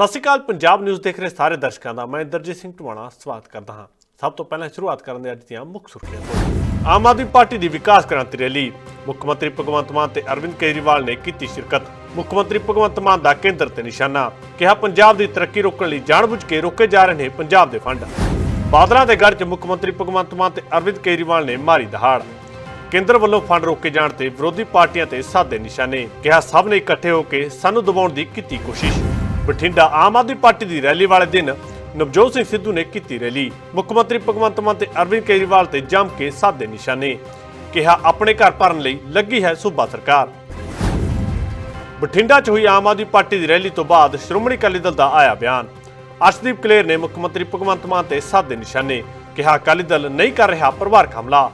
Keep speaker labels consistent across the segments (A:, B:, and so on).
A: ਸਤਿ ਸ਼੍ਰੀ ਅਕਾਲ, ਪੰਜਾਬ ਨਿਊਜ਼ ਦੇਖ ਰਹੇ ਸਾਰੇ ਦਰਸ਼ਕਾਂ ਦਾ। ਮੈਂ ਇੰਦਰਜੀਤ ਸਿੰਘ ਟਵਾਣਾ ਸਵਾਗਤ ਕਰਦਾ ਹਾਂ। ਸਭ ਤੋਂ ਪਹਿਲਾਂ ਸ਼ੁਰੂਆਤ ਕਰਨ ਦੇ ਅੱਜ ਦੀਆਂ ਮੁੱਖ ਸੁਰਖੀਆਂ ਤੋਂ। ਆਮ ਆਦਮੀ ਪਾਰਟੀ ਦੀ ਵਿਕਾਸ ਕ੍ਰਾਂਤੀ ਰੈਲੀ। ਮੁੱਖ ਮੰਤਰੀ ਭਗਵੰਤ ਮਾਨ ਤੇ ਅਰਵਿੰਦ ਕੇਜਰੀਵਾਲ ਨੇ ਕੀਤੀ ਸ਼ਿਰਕਤ। ਮੁੱਖ ਮੰਤਰੀ ਭਗਵੰਤ ਮਾਨ ਦਾ ਕੇਂਦਰ ਤੇ ਨਿਸ਼ਾਨਾ। ਕਿਹਾ ਪੰਜਾਬ ਦੀ ਤਰੱਕੀ ਰੋਕਣ ਲਈ ਜਾਣਬੁੱਝ ਕੇ ਰੋਕੇ ਜਾ ਰਹੇ ਨੇ ਪੰਜਾਬ ਦੇ ਫੰਡ। ਬਾਦਲਾਂ ਦੇ ਗੜ੍ਹ 'ਚ ਮੁੱਖ ਮੰਤਰੀ ਭਗਵੰਤ ਮਾਨ ਤੇ ਅਰਵਿੰਦ ਕੇਜਰੀਵਾਲ ਨੇ ਮਾਰੀ ਦਹਾੜ। ਕੇਂਦਰ ਵੱਲੋਂ ਫੰਡ ਰੋਕੇ ਜਾਣ ਤੇ ਵਿਰੋਧੀ ਪਾਰਟੀਆਂ ਤੇ ਸਾਦੇ ਨਿਸ਼ਾਨੇ। ਕਿਹਾ ਸਭ ਨੇ ਇਕੱਠੇ ਹੋ ਕੇ ਸਾਨੂੰ ਦਬਾਉਣ ਦੀ ਕੀਤੀ ਕੋਸ਼ਿਸ਼। ਬਠਿੰਡਾ ਆਮ ਆਦਮੀ ਪਾਰਟੀ ਦੀ ਰੈਲੀ ਵਾਲੇ ਦਿਨ ਨਵਜੋਤ ਸਿੰਘ ਸਿੱਧੂ ਨੇ ਕੀਤੀ ਰੈਲੀ। ਮੁੱਖ ਮੰਤਰੀ ਭਗਵੰਤ ਮਾਨ ਤੇ ਅਰਵਿੰਦ ਕੇਜਰੀਵਾਲ ਤੇ ਜੰਮ ਕੇ ਸਾਦੇ ਨਿਸ਼ਾਨੇ। ਕਿਹਾ, ਆਪਣੇ ਘਰ ਭਰਨ ਲਈ ਲੱਗੀ ਹੈ ਸੂਬਾ ਸਰਕਾਰ। ਬਠਿੰਡਾ 'ਚ ਹੋਈ ਆਮ ਆਦਮੀ ਪਾਰਟੀ ਦੀ ਰੈਲੀ ਤੋਂ ਬਾਅਦ ਸ਼੍ਰੋਮਣੀ ਅਕਾਲੀ ਦਲ ਦਾ ਆਇਆ ਬਿਆਨ। ਅਰਸ਼ਦੀਪ ਕਲੇਰ ਨੇ ਮੁੱਖ ਮੰਤਰੀ ਭਗਵੰਤ ਮਾਨ ਤੇ ਸਾਦੇ ਨਿਸ਼ਾਨੇ। ਕਿਹਾ, ਅਕਾਲੀ ਦਲ ਨਹੀਂ ਕਰ ਰਿਹਾ ਪਰਿਵਾਰਕ ਹਮਲਾ।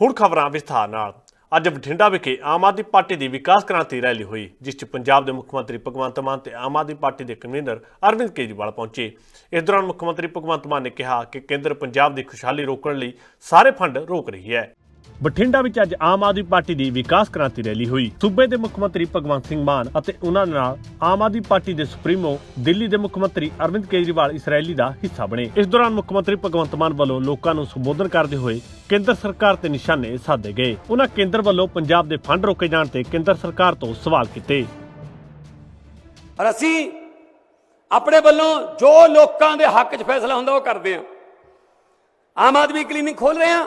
A: ਹੁਣ ਖਬਰਾਂ ਵਿਸਥਾਰ ਨਾਲ। ਅੱਜ ਬਠਿੰਡਾ ਵਿਖੇ ਆਮ ਆਦਮੀ ਪਾਰਟੀ ਦੀ ਵਿਕਾਸ ਕ੍ਰਾਂਤੀ ਰੈਲੀ ਹੋਈ, ਜਿਸ 'ਚ ਪੰਜਾਬ ਦੇ ਮੁੱਖ ਮੰਤਰੀ ਭਗਵੰਤ ਮਾਨ ਤੇ ਆਮ ਆਦਮੀ ਪਾਰਟੀ ਦੇ ਕਨਵੀਨਰ ਅਰਵਿੰਦ ਕੇਜਰੀਵਾਲ ਪਹੁੰਚੇ। ਇਸ ਦੌਰਾਨ ਮੁੱਖ ਮੰਤਰੀ ਭਗਵੰਤ ਮਾਨ ਨੇ ਕਿਹਾ ਕਿ ਕੇਂਦਰ ਪੰਜਾਬ ਦੀ ਖੁਸ਼ਹਾਲੀ ਰੋਕਣ ਲਈ ਸਾਰੇ ਫੰਡ ਰੋਕ ਰਹੀ ਹੈ। ਬਠਿੰਡਾ ਵਿੱਚ ਅੱਜ ਆਮ ਆਦਮੀ ਪਾਰਟੀ ਦੀ ਵਿਕਾਸ ਕ੍ਰਾਂਤੀ ਰੈਲੀ ਹੋਈ। ਸੂਬੇ ਦੇ ਮੁੱਖ ਮੰਤਰੀ ਭਗਵੰਤ ਸਿੰਘ ਮਾਨ ਅਤੇ ਉਹਨਾਂ ਨਾਲ ਆਮ ਆਦਮੀ ਪਾਰਟੀ ਦੇ ਸੁਪਰੀਮੋ ਦਿੱਲੀ ਦੇ ਮੁੱਖ ਮੰਤਰੀ ਅਰਵਿੰਦ ਕੇਜਰੀਵਾਲ ਇਸ ਰੈਲੀ ਦਾ ਹਿੱਸਾ ਬਣੇ। ਇਸ ਦੌਰਾਨ ਮੁੱਖ ਮੰਤਰੀ ਭਗਵੰਤ ਮਾਨ ਵੱਲੋਂ ਲੋਕਾਂ ਨੂੰ ਸੰਬੋਧਨ ਕਰਦੇ ਹੋਏ ਕੇਂਦਰ ਸਰਕਾਰ ਤੇ ਨਿਸ਼ਾਨੇ ਸਾਧੇ ਗਏ। ਉਹਨਾਂ ਕੇਂਦਰ ਵੱਲੋਂ ਪੰਜਾਬ ਦੇ ਫੰਡ ਰੋਕੇ ਜਾਣ ਤੇ ਕੇਂਦਰ ਸਰਕਾਰ ਤੋਂ ਸਵਾਲ ਕੀਤੇ।
B: ਔਰ ਅਸੀਂ ਆਪਣੇ ਵੱਲੋਂ ਜੋ ਲੋਕਾਂ ਦੇ ਹੱਕ 'ਚ ਫੈਸਲਾ ਹੁੰਦਾ ਉਹ ਕਰਦੇ ਹਾਂ। ਆਮ ਆਦਮੀ ਕਲੀਨਿਕ ਖੋਲ ਰਹੇ ਹਾਂ।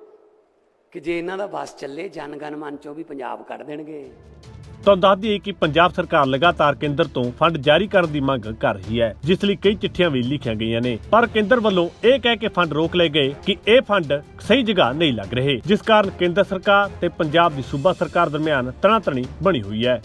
B: ਕਿ ਜੇ ਇਹਨਾਂ ਦਾ ਬਸ ਚੱਲੇ ਜਨਗਣ ਮਨ ਚੋਂ ਵੀ ਪੰਜਾਬ ਕੱਢ ਦੇਣਗੇ।
A: ਤੁਹਾਨੂੰ ਦੱਸ ਦਈਏ ਕਿ ਪੰਜਾਬ ਸਰਕਾਰ ਲਗਾਤਾਰ ਕੇਂਦਰ ਤੋਂ ਫੰਡ ਜਾਰੀ ਕਰਨ ਦੀ ਮੰਗ ਕਰ ਰਹੀ ਹੈ, ਜਿਸ ਲਈ ਕਈ ਚਿੱਠੀਆਂ ਵੀ ਲਿਖੀਆਂ ਗਈਆਂ ਨੇ। ਪਰ ਕੇਂਦਰ ਵੱਲੋਂ ਇਹ ਕਹਿ ਕੇ ਫੰਡ ਰੋਕ ਲਏ ਗਏ ਕਿ ਇਹ ਫੰਡ ਸਹੀ ਜਗ੍ਹਾ ਨਹੀਂ ਲੱਗ ਰਹੇ, ਜਿਸ ਕਾਰਨ ਕੇਂਦਰ ਸਰਕਾਰ ਤੇ ਪੰਜਾਬ ਦੀ ਸੂਬਾ ਸਰਕਾਰ ਦਰਮਿਆਨ ਤਣਾਤਣੀ ਬਣੀ ਹੋਈ ਹੈ।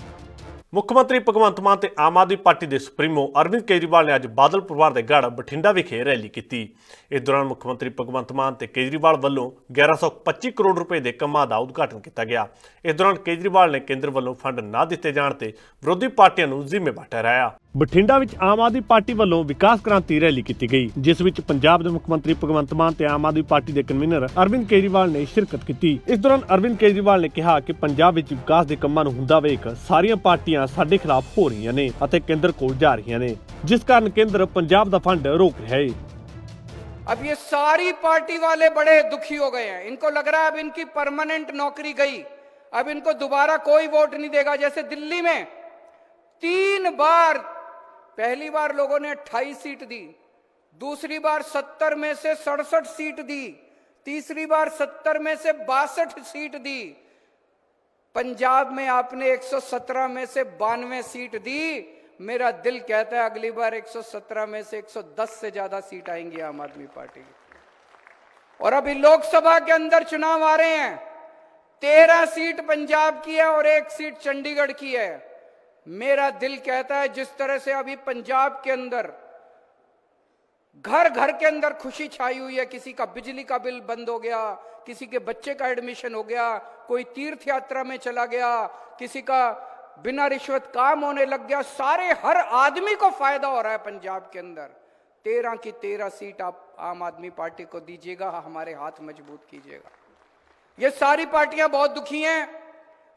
A: ਮੁੱਖ ਮੰਤਰੀ ਭਗਵੰਤ ਮਾਨ ਤੇ ਆਮ ਆਦਮੀ ਪਾਰਟੀ ਦੇ ਸੁਪਰੀਮੋ ਅਰਵਿੰਦ ਕੇਜਰੀਵਾਲ ਨੇ ਅੱਜ ਬਾਦਲ ਪਰਿਵਾਰ ਦੇ ਗੜ੍ਹ ਬਠਿੰਡਾ ਵਿਖੇ ਰੈਲੀ ਕੀਤੀ। ਇਸ ਦੌਰਾਨ ਮੁੱਖ ਮੰਤਰੀ ਭਗਵੰਤ ਮਾਨ ਤੇ ਕੇਜਰੀਵਾਲ ਵੱਲੋਂ 1125 ਕਰੋੜ ਰੁਪਏ ਦੇ ਕੰਮਾਂ ਦਾ ਉਦਘਾਟਨ ਕੀਤਾ ਗਿਆ। ਇਸ ਦੌਰਾਨ ਕੇਜਰੀਵਾਲ ਨੇ ਕੇਂਦਰ ਵੱਲੋਂ ਫੰਡ ਨਾ ਦਿੱਤੇ ਜਾਣ ਤੇ ਵਿਰੋਧੀ ਪਾਰਟੀਆਂ ਨੂੰ ਜ਼ਿੰਮੇਵਾਰ ਠਹਿਰਾਇਆ। ਬਠਿੰਡਾ ਵਿੱਚ ਆਮ ਆਦਮੀ ਪਾਰਟੀ ਵੱਲੋਂ ਵਿਕਾਸ ਕ੍ਰਾਂਤੀ ਰੈਲੀ ਕੀਤੀ ਗਈ ਜਿਸ ਵਿੱਚ ਪੰਜਾਬ ਦੇ ਮੁੱਖ ਮੰਤਰੀ ਭਗਵੰਤ ਮਾਨ ਤੇ ਆਮ ਆਦਮੀ ਪਾਰਟੀ ਦੇ ਕਨਵੀਨਰ ਅਰਵਿੰਦ ਕੇਜਰੀਵਾਲ ਨੇ ਸ਼ਿਰਕਤ ਕੀਤੀ ਇਸ ਦੌਰਾਨ ਅਰਵਿੰਦ ਕੇਜਰੀਵਾਲ ਨੇ ਕਿਹਾ ਕਿ ਪੰਜਾਬ ਵਿੱਚ ਵਿਕਾਸ ਦੇ ਕੰਮਾਂ ਨੂੰ ਹੁੰਦਾ ਵੇਖ ਸਾਰੀਆਂ ਪਾਰਟੀਆਂ ਸਾਡੇ ਖਿਲਾਫ ਹੋ ਰਹੀਆਂ ਨੇ ਅਤੇ ਕੇਂਦਰ ਕੋਲ ਜਾ ਰਹੀਆਂ ਨੇ ਜਿਸ ਕਾਰਨ ਕੇਂਦਰ ਪੰਜਾਬ ਦਾ ਫੰਡ ਰੋਕ ਰਿਹਾ ਹੈ
C: अब ये सारी पार्टी वाले बड़े दुखी हो गए हैं इनको लग रहा है अब इनकी परमानेंट नौकरी गई अब इनको दोबारा कोई वोट नहीं देगा जैसे दिल्ली में तीन बार पहली बार लोगों ने 28 सीट दी, दूसरी बार 70 में से सड़सठ सीट दी, तीसरी बार सत्तर में से बासठ सीट दी। पंजाब में आपने 117 में से बानवे सीट दी। मेरा दिल कहता है अगली बार 117 में से 110 से ज़्यादा सीट आएँगी आम आदमी पार्टी। की और अभी लोकसभा के अंदर चुनाव आ रहे हैं। तेरह सीट पंजाब की है और एक सीट चंडीगढ़ की है। मेरा दिल कहता है जिस तरह से अभी पंजाब के अंदर घर घर के अंदर खुशी छाई हुई है, किसी का बिजली का बिल बंद हो गया, किसी के बच्चे का एडमिशन हो गया, कोई तीर्थ यात्रा में चला गया, किसी का बिना रिश्वत काम होने लग गया, सारे हर आदमी को फ़ायदा हो रहा है पंजाब के अंदर। तेरह की तेरह सीट आप आम आदमी पार्टी को दीजिएगा, हमारे हाथ मज़बूत कीजिएगा। ये सारी पार्टियाँ बहुत दुखी हैं,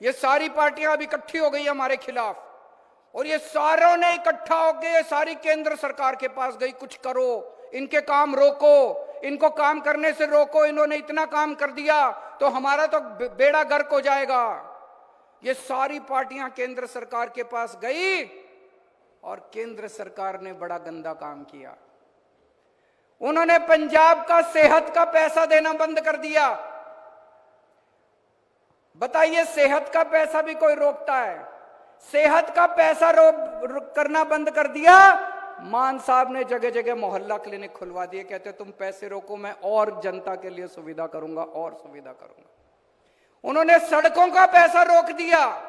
C: ये सारी पार्टियाँ अब इकट्ठी हो गई हमारे खिलाफ। और ये सारों ने इकट्ठा होकर ये सारी केंद्र सरकार के पास गई, कुछ करो, इनके काम रोको, इनको काम करने से रोको, इन्होंने इतना काम कर दिया तो हमारा तो बेड़ा गर्क हो जाएगा। ये सारी पार्टियाँ केंद्र सरकार के पास गई और केंद्र सरकार ने बड़ा गंदा काम किया। उन्होंने पंजाब का सेहत का पैसा देना बंद कर दिया। बताइए, सेहत का पैसा भी कोई रोकता है? सेहत का पैसा रोक- करना बंद कर दिया। मान साहब ने जगह जगह मोहल्ला क्लिनिक खुलवा दिए। कहते, तुम पैसे रोको, मैं और जनता के लिए सुविधा करूँगा, और सुविधा करूँगा। उन्होंने सड़कों का पैसा रोक दिया।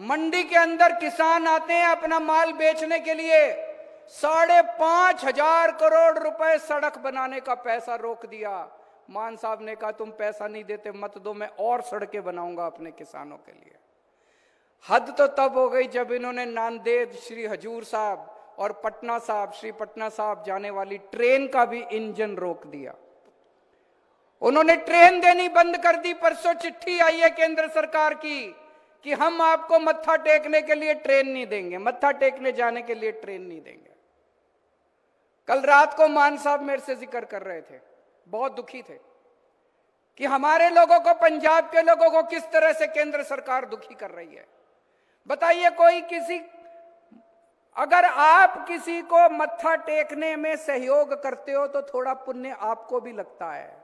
C: मंडी के अंदर किसान आते हैं अपना माल बेचने के लिए। साढ़े पाँच हज़ार करोड़ रुपए सड़क बनाने का पैसा रोक दिया। मान साहब ने कहा, तुम पैसा नहीं देते, मत दो, मैं और सड़कें बनाऊँगा अपने किसानों के लिए। हद तो तब हो गई जब इन्होंने नांदेड़ श्री हजूर साहब और पटना साहब, श्री पटना साहब जाने वाली ट्रेन का भी इंजन रोक दिया। उन्होंने ट्रेन देनी बंद कर दी, परसों चिट्ठी आई है केंद्र सरकार की कि हम आपको मत्था टेकने के लिए ट्रेन नहीं देंगे, मत्था टेकने जाने के लिए ट्रेन नहीं देंगे। कल रात को मान साहब मेरे से ज़िक्र कर रहे थे, बहुत दुखी थे कि हमारे लोगों को, पंजाब के लोगों को किस तरह से केंद्र सरकार दुखी कर रही है। बताइए कोई किसी, अगर आप किसी को मत्था टेकने में सहयोग करते हो तो थोड़ा पुण्य आपको भी लगता है।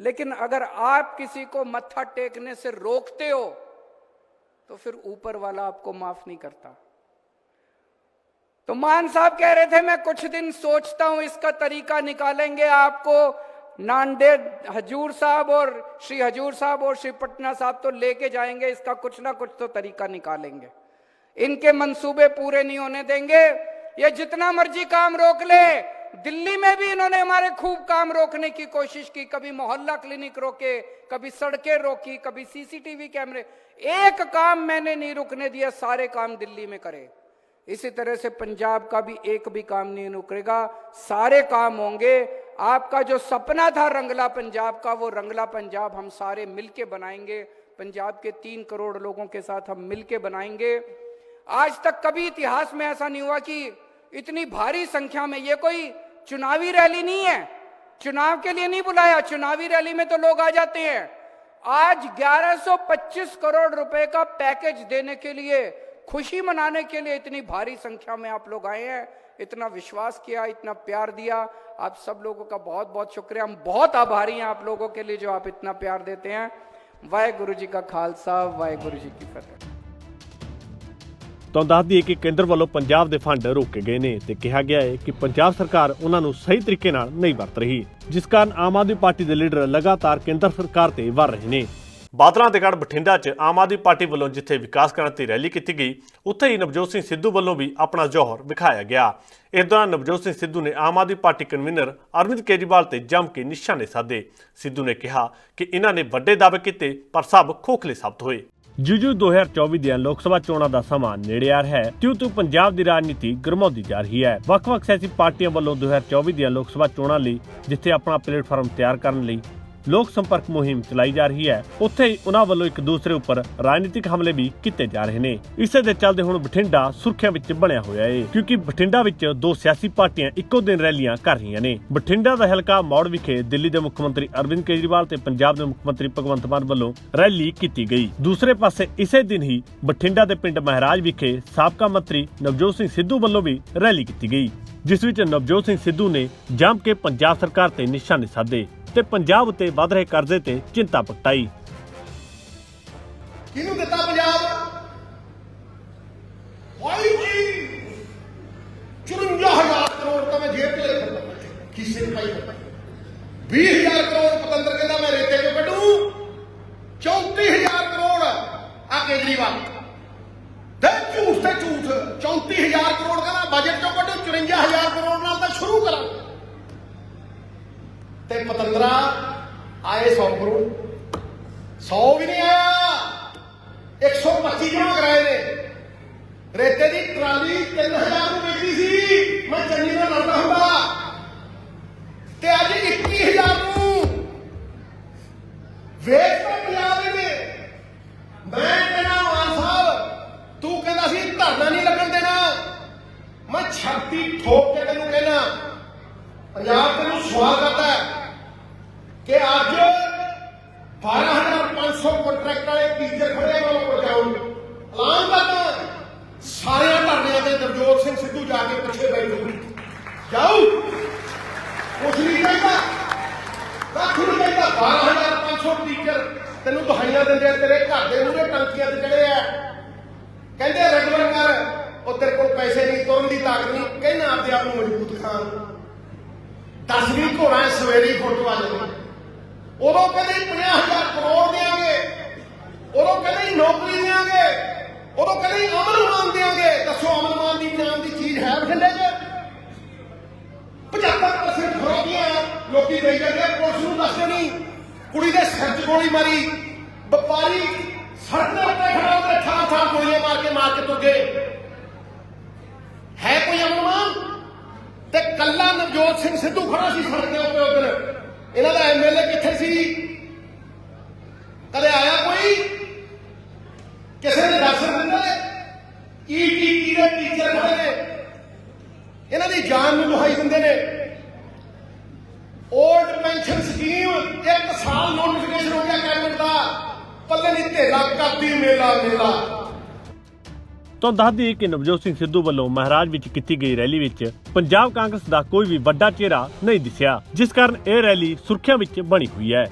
C: लेकिन अगर आप किसी को मत्था टेकने से रोकते हो तो फिर ऊपर वाला आपको माफ़ नहीं करता। तो मान साहब कह रहे थे, मैं कुछ दिन सोचता हूँ, इसका तरीका निकालेंगे आपको नांदेड़ हजूर साहब और श्री हजूर साहब और श्री पटना साहब तो लेके जाएँगे, इसका कुछ ना कुछ तो तरीका निकालेंगे। इनके मंसूबे पूरे नहीं होने देंगे। ये जितना मर्ज़ी काम रोक ले, दिल्ली में भी इन्होंने हमारे खूब काम रोकने की कोशिश की, कभी मोहल्ला क्लिनिक रोके, कभी सड़कें रोकी, कभी सीसीटीवी कैमरे। एक काम मैंने नहीं रुकने दिया, सारे काम दिल्ली में करे। इसी तरह से पंजाब का भी एक भी काम नहीं रुकेगा सारे काम होंगे। आपका जो सपना था रंगला पंजाब का, वो रंगला पंजाब हम सारे मिलके बनाएँगे। पंजाब के तीन करोड़ लोगों के साथ हम मिलके बनाएँगे। आज तक कभी इतिहास में ऐसा नहीं हुआ कि इतनी भारी संख्या में ये कोई चुनावी रैली नहीं है। चुनाव के लिए नहीं बुलाया, चुनावी रैली में तो लोग आ जाते हैं। आज 1125 करोड़ रुपए का पैकेज देने के लिए खुशी मनाने के लिए इतनी भारी संख्या में आप लोग आए हैं इतना विश्वास किया इतना प्यार दिया आप सब लोगों का बहुत बहुत शुक्रिया हम बहुत आभारी हैं आप लोगों के लिए जो आप इतना प्यार देते हैं वाहे गुरु जी का खालसा वाहे गुरु जी की फतेह
A: ਤੁਹਾਨੂੰ ਦੱਸ ਦਈਏ ਕਿ ਕੇਂਦਰ ਵੱਲੋਂ ਪੰਜਾਬ ਦੇ ਫੰਡ ਰੋਕੇ ਗਏ ਨੇ ਤੇ ਕਿਹਾ ਗਿਆ ਹੈ ਕਿ ਪੰਜਾਬ ਸਰਕਾਰ ਉਹਨਾਂ ਨੂੰ ਸਹੀ ਤਰੀਕੇ ਨਾਲ ਨਹੀਂ ਵਰਤ ਰਹੀ ਜਿਸ ਕਾਰਨ ਆਮ ਆਦਮੀ ਪਾਰਟੀ ਦੇ ਲੀਡਰ ਲਗਾਤਾਰ ਕੇਂਦਰ ਸਰਕਾਰ ਤੇ ਵਾਰ ਰਹੇ ਨੇ ਬਾਦਲਾਂ ਦੇ ਗੜ ਬਠਿੰਡਾ 'ਚ ਆਮ ਆਦਮੀ ਪਾਰਟੀ ਵੱਲੋਂ ਜਿੱਥੇ ਵਿਕਾਸ ਕ੍ਰਾਂਤੀ ਰੈਲੀ ਕੀਤੀ ਗਈ, ਉੱਥੇ ਹੀ ਨਵਜੋਤ ਸਿੰਘ ਸਿੱਧੂ ਵੱਲੋਂ ਵੀ ਆਪਣਾ ਜੌਹਰ ਵਿਖਾਇਆ ਗਿਆ। ਇਸ ਦੌਰਾਨ ਨਵਜੋਤ ਸਿੰਘ ਸਿੱਧੂ ਨੇ ਆਮ ਆਦਮੀ ਪਾਰਟੀ ਕਨਵੀਨਰ ਅਰਵਿੰਦ ਕੇਜਰੀਵਾਲ ਤੇ ਜੰਮ ਕੇ ਨਿਸ਼ਾਨੇ ਸਾਧੇ। ਸਿੱਧੂ ਨੇ ਕਿਹਾ ਕਿ ਇਹਨਾਂ ਨੇ ਵੱਡੇ ਦਾਅਵੇ ਕੀਤੇ, ਪਰ ਸਭ ਖੋਖਲੇ ਸਾਬਤ ਹੋਏ। ਜੁਜੂ 2024 ਦੀਆਂ ਲੋਕ ਸਭਾ ਚੋਣਾਂ ਦਾ ਸਮਾਂ ਨੇੜੇ ਆ ਰਿਹਾ ਹੈ। ਤਿਉ ਤਿਉ ਪੰਜਾਬ ਦੀ ਰਾਜਨੀਤੀ ਗਰਮਾਉਂਦੀ ਜਾ ਰਹੀ ਹੈ। ਵੱਖ-ਵੱਖ ਸਿਆਸੀ ਪਾਰਟੀਆਂ ਵੱਲੋਂ 2024 ਦੀਆਂ ਲੋਕ ਸਭਾ ਚੋਣਾਂ ਲਈ ਜਿੱਥੇ ਆਪਣਾ ਪਲੇਟਫਾਰਮ ਤਿਆਰ ਕਰਨ ਲਈ ਲੋਕ ਸੰਪਰਕ ਮੁਹਿੰਮ ਚਲਾਈ ਜਾ ਰਹੀ ਹੈ। ਉੱਥੇ ਹੀ ਉਹਨਾਂ ਵੱਲੋਂ ਇੱਕ ਦੂਸਰੇ ਉੱਪਰ ਰਾਜਨੀਤਿਕ ਹਮਲੇ ਵੀ ਕੀਤੇ ਜਾ ਰਹੇ ਨੇ। ਇਸੇ ਦੇ ਚੱਲਦੇ ਹੁਣ ਬਠਿੰਡਾ ਸੁਰਖੀਆਂ ਵਿੱਚ ਬਣਿਆ ਹੋਇਆ ਹੈ ਕਿਉਂਕਿ ਬਠਿੰਡਾ ਵਿੱਚ ਦੋ ਸਿਆਸੀ ਪਾਰਟੀਆਂ ਇੱਕੋ ਦਿਨ ਰੈਲੀਆਂ ਕਰ ਰਹੀਆਂ ਨੇ। ਬਠਿੰਡਾ ਦਾ ਹਲਕਾ ਮੌੜ ਵਿਖੇ ਦਿੱਲੀ ਦੇ ਮੁੱਖ ਮੰਤਰੀ ਅਰਵਿੰਦ ਕੇਜਰੀਵਾਲ ਤੇ ਪੰਜਾਬ ਦੇ ਮੁੱਖ ਮੰਤਰੀ ਭਗਵੰਤ ਮਾਨ ਵੱਲੋਂ ਰੈਲੀ ਕੀਤੀ ਗਈ। ਦੂਸਰੇ ਪਾਸੇ ਇਸੇ ਦਿਨ ਹੀ ਬਠਿੰਡਾ ਦੇ ਪਿੰਡ ਮਹਾਰਾਜ ਵਿਖੇ ਸਾਬਕਾ ਮੰਤਰੀ ਨਵਜੋਤ ਸਿੰਘ ਸਿੱਧੂ ਵੱਲੋਂ ਵੀ ਰੈਲੀ ਕੀਤੀ ਗਈ, ਜਿਸ ਵਿੱਚ ਨਵਜੋਤ ਸਿੰਘ ਸਿੱਧੂ ਨੇ ਜੰਮ ਕੇ ਪੰਜਾਬ ਸਰਕਾਰ ਤੇ ਨਿਸ਼ਾਨੇ ਸਾਧੇ। ਤੇ ਪੰਜਾਬ ਉੱਤੇ ਵੱਧ ਰਹੇ ਕਰਜ਼ੇ ਤੇ ਚਿੰਤਾ ਪ੍ਰਗਟਾਈ
D: ਕਿਹਨੂੰ ਦਿੱਤਾ ਪੰਜਾਬ? ਵਾਈ ਜੀ 54000 ਕਰੋੜ ਤਾਂ ਮੈਂ ਜੇਬ 'ਚ ਲੈ ਖੜਾ ਕਿਸੇ ਨੇ ਪਾਈ 20000 ਕਰੋੜ ਪਤੰਦਰ ਕਹਿੰਦਾ ਮੈਂ 15 ਆਏ 100 ਕਰੋੜ 100 ਵੀ ਨਹੀਂ ਆਇਆ। 125 ਜਮਾ ਕਰਾਏ ਨੇ। ਰੇਤੇ ਦੀ ਟਰਾਲੀ 3000 ਨੂੰ ਵਿਕਦੀ ਸੀ। ਮੈਂ ਚੰਨੀ ਨਾਲ ਲੜਦਾ ਹੁੰਦਾ। ਤੇ ਅੱਜ 21000 ਨੂੰ ਵੇਖ ਤਾਂ ਪੰਜਾਬ ਦੇ ਮੈਂ ਕਹਿੰਦਾ, ਮਾਨ ਸਾਹਿਬ, ਤੂੰ ਕਹਿੰਦਾ ਸੀ ਧਰਨਾ ਨਹੀਂ ਲੱਗਣ ਦੇਣਾ। ਮੈਂ ਛਾਤੀ ਠੋਕ ਕੇ ਤੈਨੂੰ ਕਹਿਣਾ ਪੰਜਾਬ ਤੈਨੂੰ ਸਵਾਗਤ ਹੈ। ਕਿ ਅੱਜ 12500 ਕੰਟਰੈਕਟ ਵਾਲੇ ਟੀਚਰ ਖੜੇ ਨੂੰ ਪਹੁੰਚਾਉਣ ਐਲਾਨ ਕਰਦਾ ਸਾਰਿਆਂ ਧਰਨਿਆਂ ਤੇ ਨਵਜੋਤ ਸਿੰਘ ਸਿੱਧੂ ਜਾ ਕੇ ਪਿੱਛੇ ਬੈਠੂ ਜਾਓ। ਕੁਛ ਨਹੀਂ ਕਹਿੰਦਾ ਕੱਖ ਨਹੀਂ ਕਹਿੰਦਾ 12500 ਟੀਚਰ ਤੈਨੂੰ ਦਹਾਈਆਂ ਦਿੰਦੇ ਆ, ਤੇਰੇ ਘਰ ਦੇ ਮੂਹਰੇ ਟੰਕੀਆਂ ਤੇ ਚੜੇ ਆ। ਕਹਿੰਦੇ ਰੈਗੂਲਰ ਕਰ, ਉਹ ਤੇਰੇ ਕੋਲ ਪੈਸੇ ਨਹੀਂ, ਤੁਰਨ ਦੀ ਤਾਕਤ ਨਹੀਂ। ਕਹਿੰਦਾ ਆਪਦੇ ਆਪ ਨੂੰ ਮਜ਼ਬੂਤ ਖਾਨ ਦਸਵੀਂ ਘੋੜਾ ਸਵੇਰੀ ਫੋਟੋ ਆ ਉਦੋਂ ਕਹਿੰਦੇ 50000 ਕਰੋੜ ਦੇਾਂਗੇ ਉਦੋਂ ਕਹਿੰਦੇ ਨੌਕਰੀ ਦੇਾਂਗੇ ਉਦੋਂ ਕਹਿੰਦੇ ਅਮਨ ਮਾਨ ਦੇਾਂਗੇ ਦੱਸੋ ਅਮਨ ਮਾਨ ਦੀ ਨਾਮ ਦੀ ਚੀਜ਼ ਹੈ ਬਠਿੰਡੇ 'ਚ? 75% ਖਰੋਗੀਆਂ ਲੋਕੀ ਦੇਈ ਜਾਂਦੇ ਪੁਲਿਸ ਨੂੰ ਦੱਸਦੇ ਨਹੀਂ। ਕੁੜੀ ਦੇ ਸਿਰ 'ਚ ਗੋਲੀ ਮਾਰੀ, ਵਪਾਰੀ ਸੜਕ ਦੇ ਉੱਤੇ ਖੜਾ ਉਹਦੇ ਠਾਂ ਠਾਂ ਗੋਲੀਆਂ ਮਾਰ ਕੇ ਮਾਰ ਕੇ ਤੁਰ ਗਏ। ਹੈ ਕੋਈ ਅਮਨ ਮਾਨ? ਤੇ ਕੱਲਾ ਨਵਜੋਤ ਸਿੰਘ ਸਿੱਧੂ ਖੜਾ ਸੀ ਸੜਕ ਦੇ ਉੱਤੇ ਉਧਰ। ਇਹਨਾਂ ਦਾ ਐਮਐਲਏ ਕਿੱਥੇ ਸੀ? ਕਦੇ ਆਇਆ ਕੋਈ? ਕਿਸੇ ਨੇ ਦੱਸ ਦਿੰਦਾ ਕੀ ਕੀ ਕੀ ਦੇ ਟੀਚਰ ਖੜੇ ਨੇ। ਇਹਨਾਂ ਦੀ ਜਾਨ ਨੂੰ ਦੁਹਾਈ ਦਿੰਦੇ ਨੇ। 올ਡ ਪੈਨਸ਼ਨ ਸਕੀਮ ਇੱਕ ਸਾਲ ਨੋਟੀਫਿਕੇਸ਼ਨ ਹੋ ਗਿਆ ਕੈਬਨਿਟ ਦਾ। ਪੱਲੇ ਨਹੀਂ ਢੇਲਾ ਕਰਦੀ ਮੇਲਾ ਮੇਲਾ।
A: ਤੁਹਾਨੂੰ ਦੱਸ ਦਈਏ ਕਿ ਨਵਜੋਤ ਸਿੰਘ ਸਿੱਧੂ ਵੱਲੋਂ ਮਹਾਰਾਜ ਵਿੱਚ ਕੀਤੀ ਗਈ ਰੈਲੀ ਵਿੱਚ ਪੰਜਾਬ ਕਾਂਗਰਸ ਦਾ ਕੋਈ ਵੀ ਵੱਡਾ ਚਿਹਰਾ ਨਹੀਂ ਦਿਸਿਆ, ਜਿਸ ਕਾਰਨ ਇਹ ਰੈਲੀ ਸੁਰਖੀਆਂ ਵਿੱਚ ਬਣੀ ਹੋਈ ਹੈ।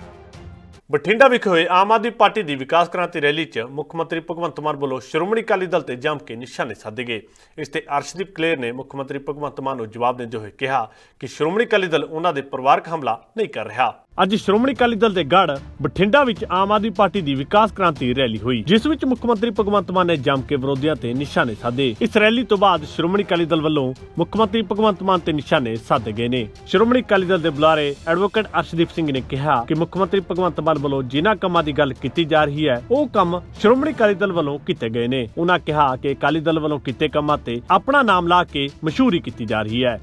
A: ਬਠਿੰਡਾ ਵਿਖੇ ਹੋਏ ਆਮ ਆਦਮੀ ਪਾਰਟੀ ਦੀ ਵਿਕਾਸ ਕ੍ਰਾਂਤੀ ਰੈਲੀ 'ਚ ਮੁੱਖ ਮੰਤਰੀ ਭਗਵੰਤ ਮਾਨ ਵੱਲੋਂ ਸ਼੍ਰੋਮਣੀ ਅਕਾਲੀ ਦਲ ਤੇ ਜੰਮ ਕੇ ਨਿਸ਼ਾਨੇ ਸਾਧੇ ਗਏ। ਇਸ ਤੇ ਅਰਸ਼ਦੀਪ ਕਲੇਰ ਨੇ ਮੁੱਖ ਮੰਤਰੀ ਭਗਵੰਤ ਮਾਨ ਨੂੰ ਜਵਾਬ ਦਿੰਦੇ ਹੋਏ ਕਿਹਾ ਕਿ ਸ਼੍ਰੋਮਣੀ ਅਕਾਲੀ ਦਲ ਉਹਨਾਂ ਦੇ ਪਰਿਵਾਰਕ ਹਮਲਾ ਨਹੀਂ ਕਰ ਰਿਹਾ। ਅੱਜ ਸ਼੍ਰੋਮਣੀ ਅਕਾਲੀ ਦਲ ਦੇ ਗੜ ਬਠਿੰਡਾ ਵਿੱਚ ਆਮ ਆਦਮੀ ਪਾਰਟੀ ਦੀ ਵਿਕਾਸ ਕ੍ਰਾਂਤੀ ਰੈਲੀ ਹੋਈ, ਜਿਸ ਵਿੱਚ ਮੁੱਖ ਮੰਤਰੀ ਭਗਵੰਤ ਮਾਨ ਨੇ ਜੰਮ ਕੇ ਵਿਰੋਧੀਆਂ ਤੇ ਨਿਸ਼ਾਨੇ ਸਾਧੇ। ਇਸ ਰੈਲੀ ਤੋਂ ਬਾਅਦ ਸ਼੍ਰੋਮਣੀ ਅਕਾਲੀ ਦਲ ਵੱਲੋਂ ਮੁੱਖ ਮੰਤਰੀ ਭਗਵੰਤ ਮਾਨ ਤੇ ਨਿਸ਼ਾਨੇ ਸਾਧੇ ਗਏ ਨੇ। ਸ਼੍ਰੋਮਣੀ ਅਕਾਲੀ ਦਲ ਦੇ ਬੁਲਾਰੇ ਐਡਵੋਕੇਟ ਅਰਸ਼ਦੀਪ ਸਿੰਘ ਨੇ ਕਿਹਾ ਕਿ ਮੁੱਖ ਮੰਤਰੀ ਭਗਵੰਤ ਮਾਨ ਵੱਲੋਂ ਜਿਨ੍ਹਾਂ ਕੰਮਾਂ ਦੀ ਗੱਲ ਕੀਤੀ ਜਾ ਰਹੀ ਹੈ, ਉਹ ਕੰਮ ਸ਼੍ਰੋਮਣੀ ਅਕਾਲੀ ਦਲ ਵੱਲੋਂ ਕੀਤੇ ਗਏ ਨੇ। ਉਹਨਾਂ ਕਿਹਾ ਕਿ ਅਕਾਲੀ ਦਲ ਵੱਲੋਂ ਕੀਤੇ ਕੰਮਾਂ ਤੇ ਆਪਣਾ ਨਾਮ ਲਾ ਕੇ ਮਸ਼ਹੂਰੀ ਕੀਤੀ ਜਾ ਰਹੀ ਹੈ।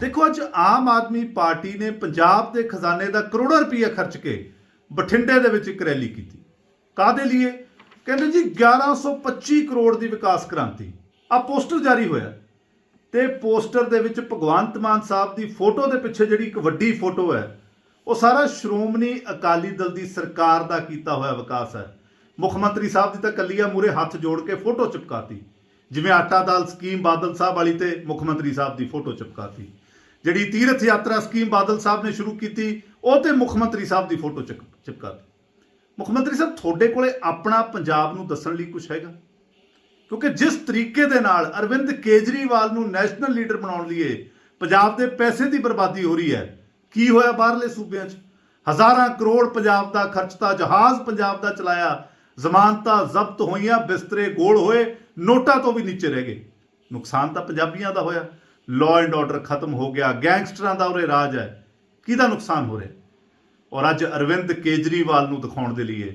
E: ਦੇਖੋ, ਅੱਜ ਆਮ ਆਦਮੀ ਪਾਰਟੀ ਨੇ ਪੰਜਾਬ ਦੇ ਖਜ਼ਾਨੇ ਦਾ ਕਰੋੜਾਂ ਰੁਪਏ ਖਰਚ ਕੇ ਬਠਿੰਡੇ ਦੇ ਵਿੱਚ ਇੱਕ ਰੈਲੀ ਕੀਤੀ। ਕਾਦੇ ਲਈ ਕਹਿੰਦੇ ਜੀ 1125 ਕਰੋੜ ਦੀ ਵਿਕਾਸ ਕ੍ਰਾਂਤੀ। ਆ ਪੋਸਟਰ ਜਾਰੀ ਹੋਇਆ। ਤੇ ਪੋਸਟਰ ਦੇ ਵਿੱਚ ਭਗਵੰਤ ਮਾਨ ਸਾਹਿਬ ਦੀ ਫੋਟੋ ਦੇ ਪਿੱਛੇ ਜਿਹੜੀ ਇੱਕ ਵੱਡੀ ਫੋਟੋ ਹੈ, ਉਹ ਸਾਰਾ ਸ਼੍ਰੋਮਣੀ ਅਕਾਲੀ ਦਲ ਦੀ ਸਰਕਾਰ ਦਾ ਕੀਤਾ ਹੋਇਆ ਵਿਕਾਸ ਹੈ। ਮੁੱਖ ਮੰਤਰੀ ਸਾਹਿਬ ਦੀ ਤਾਂ ਕੱਲੀਆ ਮੂਰੇ ਹੱਥ ਜੋੜ ਕੇ ਫੋਟੋ ਚਿਪਕਾਤੀ। ਜਿਵੇਂ ਆਟਾ ਦਾਲ ਸਕੀਮ ਬਾਦਲ ਸਾਹਿਬ ਵਾਲੀ ਤੇ ਮੁੱਖ ਮੰਤਰੀ ਸਾਹਿਬ ਦੀ ਫੋਟੋ ਚਿਪਕਾਤੀ। ਜਿਹੜੀ ਤੀਰਥ ਯਾਤਰਾ ਸਕੀਮ ਬਾਦਲ ਸਾਹਿਬ ਨੇ ਸ਼ੁਰੂ ਕੀਤੀ, ਉਹ ਤੇ ਮੁੱਖ ਮੰਤਰੀ ਸਾਹਿਬ ਦੀ ਫੋਟੋ ਚਿਪ- ਚਿਪਕਾਤੀ ਮੁੱਖ ਮੰਤਰੀ ਸਾਹਿਬ, ਤੁਹਾਡੇ ਕੋਲੇ ਆਪਣਾ ਪੰਜਾਬ ਨੂੰ ਦੱਸਣ ਲਈ ਕੁਝ ਹੈਗਾ? ਕਿਉਂਕਿ ਜਿਸ ਤਰੀਕੇ ਦੇ ਨਾਲ ਅਰਵਿੰਦ ਕੇਜਰੀਵਾਲ ਨੂੰ ਨੈਸ਼ਨਲ ਲੀਡਰ ਬਣਾਉਣ ਲਈ ਪੰਜਾਬ ਦੇ ਪੈਸੇ ਦੀ ਬਰਬਾਦੀ ਹੋ ਰਹੀ ਹੈ, ਕੀ ਹੋਇਆ ਬਾਹਰਲੇ ਸੂਬਿਆਂ 'ਚ? ਹਜ਼ਾਰਾਂ ਕਰੋੜ ਪੰਜਾਬ ਦਾ ਖਰਚਤਾ ਜਹਾਜ਼ ਪੰਜਾਬ ਦਾ ਚਲਾਇਆ, ਜ਼ਮਾਨਤਾਂ ਜ਼ਬਤ ਹੋਈਆਂ, ਬਿਸਤਰੇ ਗੋਲ ਹੋਏ, ਨੋਟਾਂ ਤੋਂ ਵੀ ਨੀਚੇ ਰਹਿ ਗਏ। ਨੁਕਸਾਨ ਤਾਂ ਪੰਜਾਬੀਆਂ ਦਾ ਹੋਇਆ। ਲਾਅ ਐਂਡ ਆਰਡਰ ਖਤਮ ਹੋ ਗਿਆ, ਗੈਂਗਸਟਰਾਂ ਦਾ ਉਰੇ ਰਾਜ ਹੈ, ਕਿਹਦਾ ਨੁਕਸਾਨ ਹੋ ਰਿਹਾ? ਔਰ ਅੱਜ ਅਰਵਿੰਦ ਕੇਜਰੀਵਾਲ ਨੂੰ ਦਿਖਾਉਣ ਦੇ ਲਈ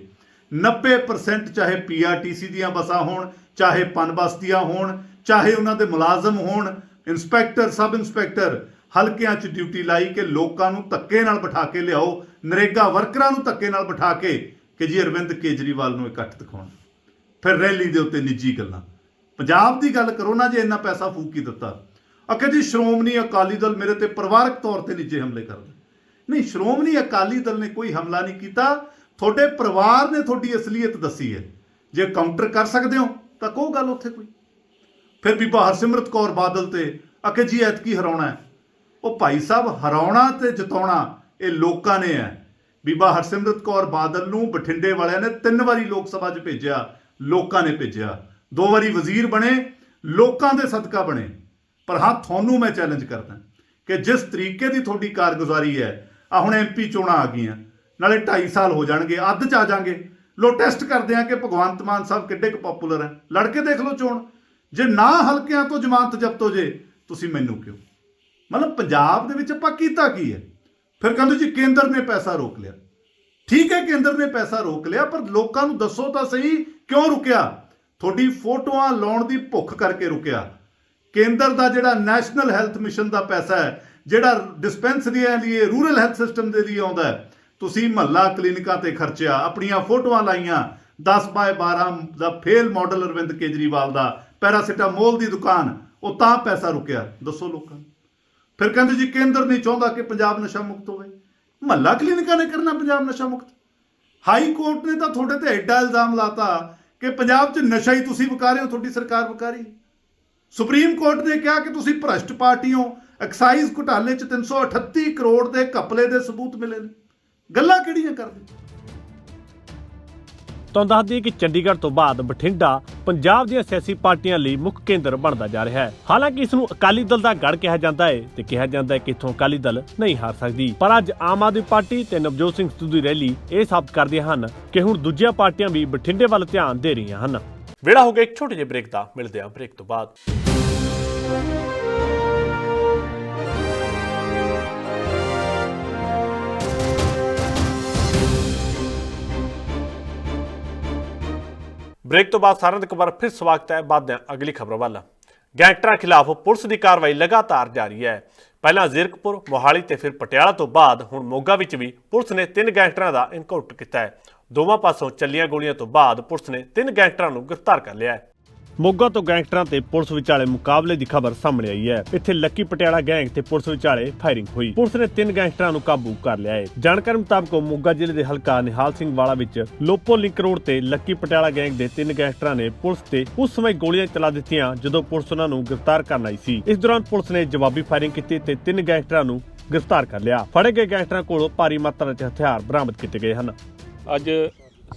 E: 90% ਚਾਹੇ ਪੀਆਰਟੀਸੀ ਦੀਆਂ ਬੱਸਾਂ ਹੋਣ, ਚਾਹੇ ਪਨਬਸਤੀਆਂ ਹੋਣ, ਚਾਹੇ ਉਹਨਾਂ ਦੇ ਮੁਲਾਜ਼ਮ ਹੋਣ ਇੰਸਪੈਕਟਰ ਸਬ ਇੰਸਪੈਕਟਰ ਹਲਕਿਆਂ 'ਚ ਡਿਊਟੀ ਲਾਈ ਕਿ ਲੋਕਾਂ ਨੂੰ ਧੱਕੇ ਨਾਲ ਬਿਠਾ ਕੇ ਲਿਆਓ, ਨਰੇਗਾ ਵਰਕਰਾਂ ਨੂੰ ਧੱਕੇ ਨਾਲ ਬਿਠਾ ਕੇ ਕਿ ਜੀ ਅਰਵਿੰਦ ਕੇਜਰੀਵਾਲ ਨੂੰ ਇਕੱਠ ਦਿਖਾਉਣ। ਫਿਰ ਰੈਲੀ ਦੇ ਉੱਤੇ ਨਿੱਜੀ ਗੱਲਾਂ। ਪੰਜਾਬ ਦੀ ਗੱਲ ਕਰੋ ਨਾ, ਜੇ ਇੰਨਾ ਪੈਸਾ ਫੂਕੀ ਦਿੱਤਾ। ਅਕੇ ਜੀ, ਸ਼੍ਰੋਮਣੀ ਅਕਾਲੀ ਦਲ ਮੇਰੇ ਤੇ ਪਰਿਵਾਰਕ ਤੌਰ ਤੇ ਨਿੱਜੇ ਹਮਲੇ ਕਰਦਾ ਨਹੀਂ, ਸ਼੍ਰੋਮਣੀ ਅਕਾਲੀ ਦਲ ਨੇ ਕੋਈ ਹਮਲਾ ਨਹੀਂ ਕੀਤਾ। ਤੁਹਾਡੇ ਪਰਿਵਾਰ ਨੇ ਤੁਹਾਡੀ ਅਸਲੀਅਤ ਦੱਸੀ ਹੈ। ਜੇ ਕਾਊਂਟਰ ਕਰ ਸਕਦੇ ਹੋ, ਤਾਂ ਕਹੋ ਗੱਲ ਉੱਥੇ ਕੋਈ। ਫਿਰ ਬੀਬਾ ਹਰਸਿਮਰਤ ਕੌਰ ਬਾਦਲ ਤੇ ਅਕੇ ਜੀ ਐਤਕੀ ਹਰਾਉਣਾ ਹੈ। ਉਹ ਭਾਈ ਸਾਹਿਬ ਹਰਾਉਣਾ ਤੇ ਜਿਤਾਉਣਾ ਇਹ ਲੋਕਾਂ ਨੇ ਹੈ। ਬੀਬਾ ਹਰਸਿਮਰਤ ਕੌਰ ਬਾਦਲ ਨੂੰ ਬਠਿੰਡੇ ਵਾਲਿਆਂ ਨੇ ਤਿੰਨ ਵਾਰੀ ਲੋਕ ਸਭਾ 'ਚ ਭੇਜਿਆ, ਲੋਕਾਂ ਨੇ ਭੇਜਿਆ। ਦੋ ਵਾਰੀ ਵਜ਼ੀਰ ਬਣੇ, ਲੋਕਾਂ ਦੇ ਸਦਕਾ ਬਣੇ। ਪਰ ਹਾਂ, ਤੁਹਾਨੂੰ ਮੈਂ ਚੈਲੰਜ ਕਰਦਾ ਕਿ ਜਿਸ ਤਰੀਕੇ ਦੀ ਤੁਹਾਡੀ ਕਾਰਗੁਜ਼ਾਰੀ ਹੈ ਆ ਹੁਣ ਐਮਪੀ ਚੋਣਾਂ ਆ ਗਈਆਂ, ਨਾਲੇ 2.5 ਸਾਲ ਹੋ ਜਾਣਗੇ, ਅੱਧ ਚ ਆ ਜਾਣਗੇ ਲੋ ਟੈਸਟ ਕਰਦੇ ਆ ਕਿ ਭਗਵੰਤ ਮਾਨ ਸਾਹਿਬ ਕਿੱਡੇ ਕੁ ਪਪੂਲਰ ਹੈ। ਲੜ ਕੇ ਦੇਖ ਲਓ ਚੋਣ। ਜੇ ਨਾ ਹਲਕਿਆਂ ਤੋਂ ਜ਼ਮਾਨਤ ਜ਼ਬਤ ਹੋ ਜੇ, ਤੁਸੀਂ ਮੈਨੂੰ ਕਿਉਂ? ਮਤਲਬ ਪੰਜਾਬ ਦੇ ਵਿੱਚ ਆਪਾਂ ਕੀਤਾ ਕੀ ਹੈ? ਫਿਰ ਕਹਿੰਦੇ ਜੀ, ਕੇਂਦਰ ਨੇ ਪੈਸਾ ਰੋਕ ਲਿਆ। ਠੀਕ ਹੈ, ਕੇਂਦਰ ਨੇ ਪੈਸਾ ਰੋਕ ਲਿਆ, ਪਰ ਲੋਕਾਂ ਨੂੰ ਦੱਸੋ ਤਾਂ ਸਹੀ ਕਿਉਂ ਰੁਕਿਆ? ਤੁਹਾਡੀ ਫੋਟੋਆਂ ਲਾਉਣ ਦੀ ਭੁੱਖ ਕਰਕੇ ਰੁਕਿਆ। ਕੇਂਦਰ ਦਾ ਜਿਹੜਾ ਨੈਸ਼ਨਲ ਹੈਲਥ ਮਿਸ਼ਨ ਦਾ ਪੈਸਾ ਹੈ, ਜਿਹੜਾ ਡਿਸਪੈਂਸਰੀਆਂ ਲਈ, ਰੂਰਲ ਹੈਲਥ ਸਿਸਟਮ ਦੇ ਲਈ ਆਉਂਦਾ ਤੁਸੀਂ ਮਹੱਲਾ ਕਲੀਨਿਕਾਂ ਤੇ ਖਰਚਿਆ, ਆਪਣੀਆਂ ਫੋਟੋਆਂ ਲਾਈਆਂ 10 ਬਾਏ 12 ਦਾ ਫੇਲ ਮਾਡਲ ਅਰਵਿੰਦ ਕੇਜਰੀਵਾਲ ਦਾ ਪੈਰਾਸੀਟਾਮੋਲ ਦੀ ਦੁਕਾਨ, ਉਹ ਤਾਂ ਪੈਸਾ ਰੁਕਿਆ, ਦੱਸੋ ਲੋਕਾਂ ਨੂੰ। ਫਿਰ ਕਹਿੰਦੇ ਜੀ, ਕੇਂਦਰ ਨਹੀਂ ਚਾਹੁੰਦਾ ਕਿ ਪੰਜਾਬ ਨਸ਼ਾ ਮੁਕਤ ਹੋਵੇ। ਮਹੱਲਾ ਕਲੀਨਿਕਾਂ ਨੇ ਕਰਨਾ ਪੰਜਾਬ ਨਸ਼ਾ ਮੁਕਤ। ਹਾਈ ਕੋਰਟ ਨੇ ਤਾਂ ਤੁਹਾਡੇ ਤੇ ਐਡਾ ਇਲਜ਼ਾਮ ਲਾਤਾ ਕਿ ਪੰਜਾਬ 'ਚ ਨਸ਼ਾ ਹੀ ਤੁਸੀਂ ਵਿਕਾ ਰਹੇ ਹੋ, ਤੁਹਾਡੀ ਸਰਕਾਰ ਵਿਕਾ ਰਹੀ ਹੈ। ਸੁਪਰੀਮ ਕੋਰਟ ਨੇ ਕਿਹਾ ਕਿ ਤੁਸੀਂ ਭ੍ਰਸ਼ਟ ਪਾਰਟੀਆਂ ਐਕਸਾਈਜ਼ ਘੁਟਾਲੇ 'ਚ 338 ਕਰੋੜ ਦੇ ਘਪਲੇ ਦੇ ਸਬੂਤ ਮਿਲੇ ਨੇ। ਗੱਲਾਂ ਕਿਹੜੀਆਂ ਕਰਦੇ?
A: ਤੁਹਾਨੂੰ ਦੱਸ ਦਈਏ ਕਿ ਚੰਡੀਗੜ੍ਹ ਤੋਂ ਬਾਅਦ ਬਠਿੰਡਾ ਪੰਜਾਬ ਦੀਆਂ ਸਿਆਸੀ ਪਾਰਟੀਆਂ ਲਈ ਮੁੱਖ ਕੇਂਦਰ ਬਣਦਾ ਜਾ ਰਿਹਾ ਹੈ। ਹਾਲਾਂਕਿ ਇਸ ਨੂੰ ਅਕਾਲੀ ਦਲ ਦਾ ਗੜ ਕਿਹਾ ਜਾਂਦਾ ਹੈ ਤੇ ਕਿਹਾ ਜਾਂਦਾ ਹੈ ਕਿ ਇਥੋਂ ਅਕਾਲੀ ਦਲ ਨਹੀਂ ਹਾਰ ਸਕਦੀ। ਪਰ ਅੱਜ ਆਮ ਆਦਮੀ ਪਾਰਟੀ ਤੇ ਨਵਜੋਤ ਸਿੰਘ ਸਿੱਧੂ ਦੀ ਰੈਲੀ ਇਹ ਸਾਬਤ ਕਰਦੀਆਂ ਹਨ ਕਿ ਹੁਣ ਦੂਜੀਆਂ ਪਾਰਟੀਆਂ ਵੀ ਬਠਿੰਡੇ ਵੱਲ ਧਿਆਨ ਦੇ ਰਹੀਆਂ ਹਨ। ਵੇੜਾ ਹੋ ਗਿਆ, ਇੱਕ ਛੋਟੇ ਜਿਹੇ ਬ੍ਰੇਕ ਦਾ। ਮਿਲਦੇ ਹਾਂ ਬ੍ਰੇਕ ਤੋਂ ਬਾਅਦ। ਬ੍ਰੇਕ ਤੋਂ ਬਾਅਦ ਸਾਰਿਆਂ ਦਾ ਇੱਕ ਵਾਰ ਫਿਰ ਸਵਾਗਤ ਹੈ। ਬਾਅਦ ਅਗਲੀ ਖਬਰ ਵੱਲ। ਗੈਂਗਸਟਰਾਂ ਖਿਲਾਫ ਪੁਲਿਸ ਦੀ ਕਾਰਵਾਈ ਲਗਾਤਾਰ ਜਾਰੀ ਹੈ। ਪਹਿਲਾਂ ਜ਼ੀਰਕਪੁਰ, ਮੋਹਾਲੀ ਤੇ ਫਿਰ ਪਟਿਆਲਾ ਤੋਂ ਬਾਅਦ ਹੁਣ ਮੋਗਾ ਵਿੱਚ ਵੀ ਪੁਲਿਸ ਨੇ ਤਿੰਨ ਗੈਂਗਸਟਰਾਂ ਦਾ ਇਨਕਾਊਂਟਰ ਕੀਤਾ ਹੈ। ਦੋਵਾਂ ਪਾਸੋਂ ਚੱਲੀਆਂ ਗੋਲੀਆਂ ਤੋਂ ਬਾਅਦ ਪੁਲਿਸ ਨੇ ਤਿੰਨ ਗੈਂਗਸਟਰਾਂ ਨੂੰ ਗ੍ਰਿਫਤਾਰ ਕਰ ਲਿਆ ਹੈ। ਮੋਗਾ ਤੋਂ ਗੈਂਗਸਟਰਾਂ ਤੇ ਪੁਲਿਸ ਵਿਚਾਲੇ ਮੁਕਾਬਲੇ ਦੀ ਖਬਰ ਸਾਹਮਣੇ ਆਈ ਹੈ। ਇੱਥੇ ਲੱਕੀ ਪਟਿਆਲਾ ਗੈਂਗ ਤੇ ਪੁਲਿਸ ਵਿਚਾਲੇ ਫਾਇਰਿੰਗ ਹੋਈ। ਪੁਲਿਸ ਨੇ ਤਿੰਨ ਗੈਂਗਸਟਰਾਂ ਨੂੰ ਕਾਬੂ ਕਰ ਲਿਆ ਹੈ। ਜਾਣਕਾਰੀ ਮੁਤਾਬਕ ਮੋਗਾ ਜ਼ਿਲ੍ਹੇ ਦੇ ਹਲਕਾ ਨਿਹਾਲ ਸਿੰਘ ਵਾਲਾ ਵਿੱਚ ਲੋਪੋ ਲਿੰਕ ਰੋਡ ਤੇ ਲੱਕੀ ਪਟਿਆਲਾ ਗੈਂਗ ਦੇ ਤਿੰਨ ਗੈਂਗਸਟਰਾਂ ਨੇ ਪੁਲਿਸ ਤੇ ਉਸ ਸਮੇਂ ਗੋਲੀਆਂ ਚਲਾ ਦਿੱਤੀਆਂ ਜਦੋਂ ਪੁਲਿਸ ਉਹਨਾਂ ਨੂੰ ਗ੍ਰਿਫਤਾਰ ਕਰਨ ਆਈ ਸੀ। ਇਸ ਦੌਰਾਨ ਪੁਲਿਸ ਨੇ ਜਵਾਬੀ ਫਾਇਰਿੰਗ ਕੀਤੀ ਤੇ ਤਿੰਨ ਗੈਂਗਸਟਰਾਂ ਨੂੰ ਗ੍ਰਿਫਤਾਰ ਕਰ ਲਿਆ। ਫੜੇ ਗਏ ਗੈਂਗਸਟਰਾਂ ਕੋਲੋਂ ਭਾਰੀ ਮਾਤਰਾ ਵਿੱਚ ਹਥਿਆਰ ਬਰਾਮਦ ਕੀਤੇ ਗਏ ਹਨ।
F: ਅੱਜ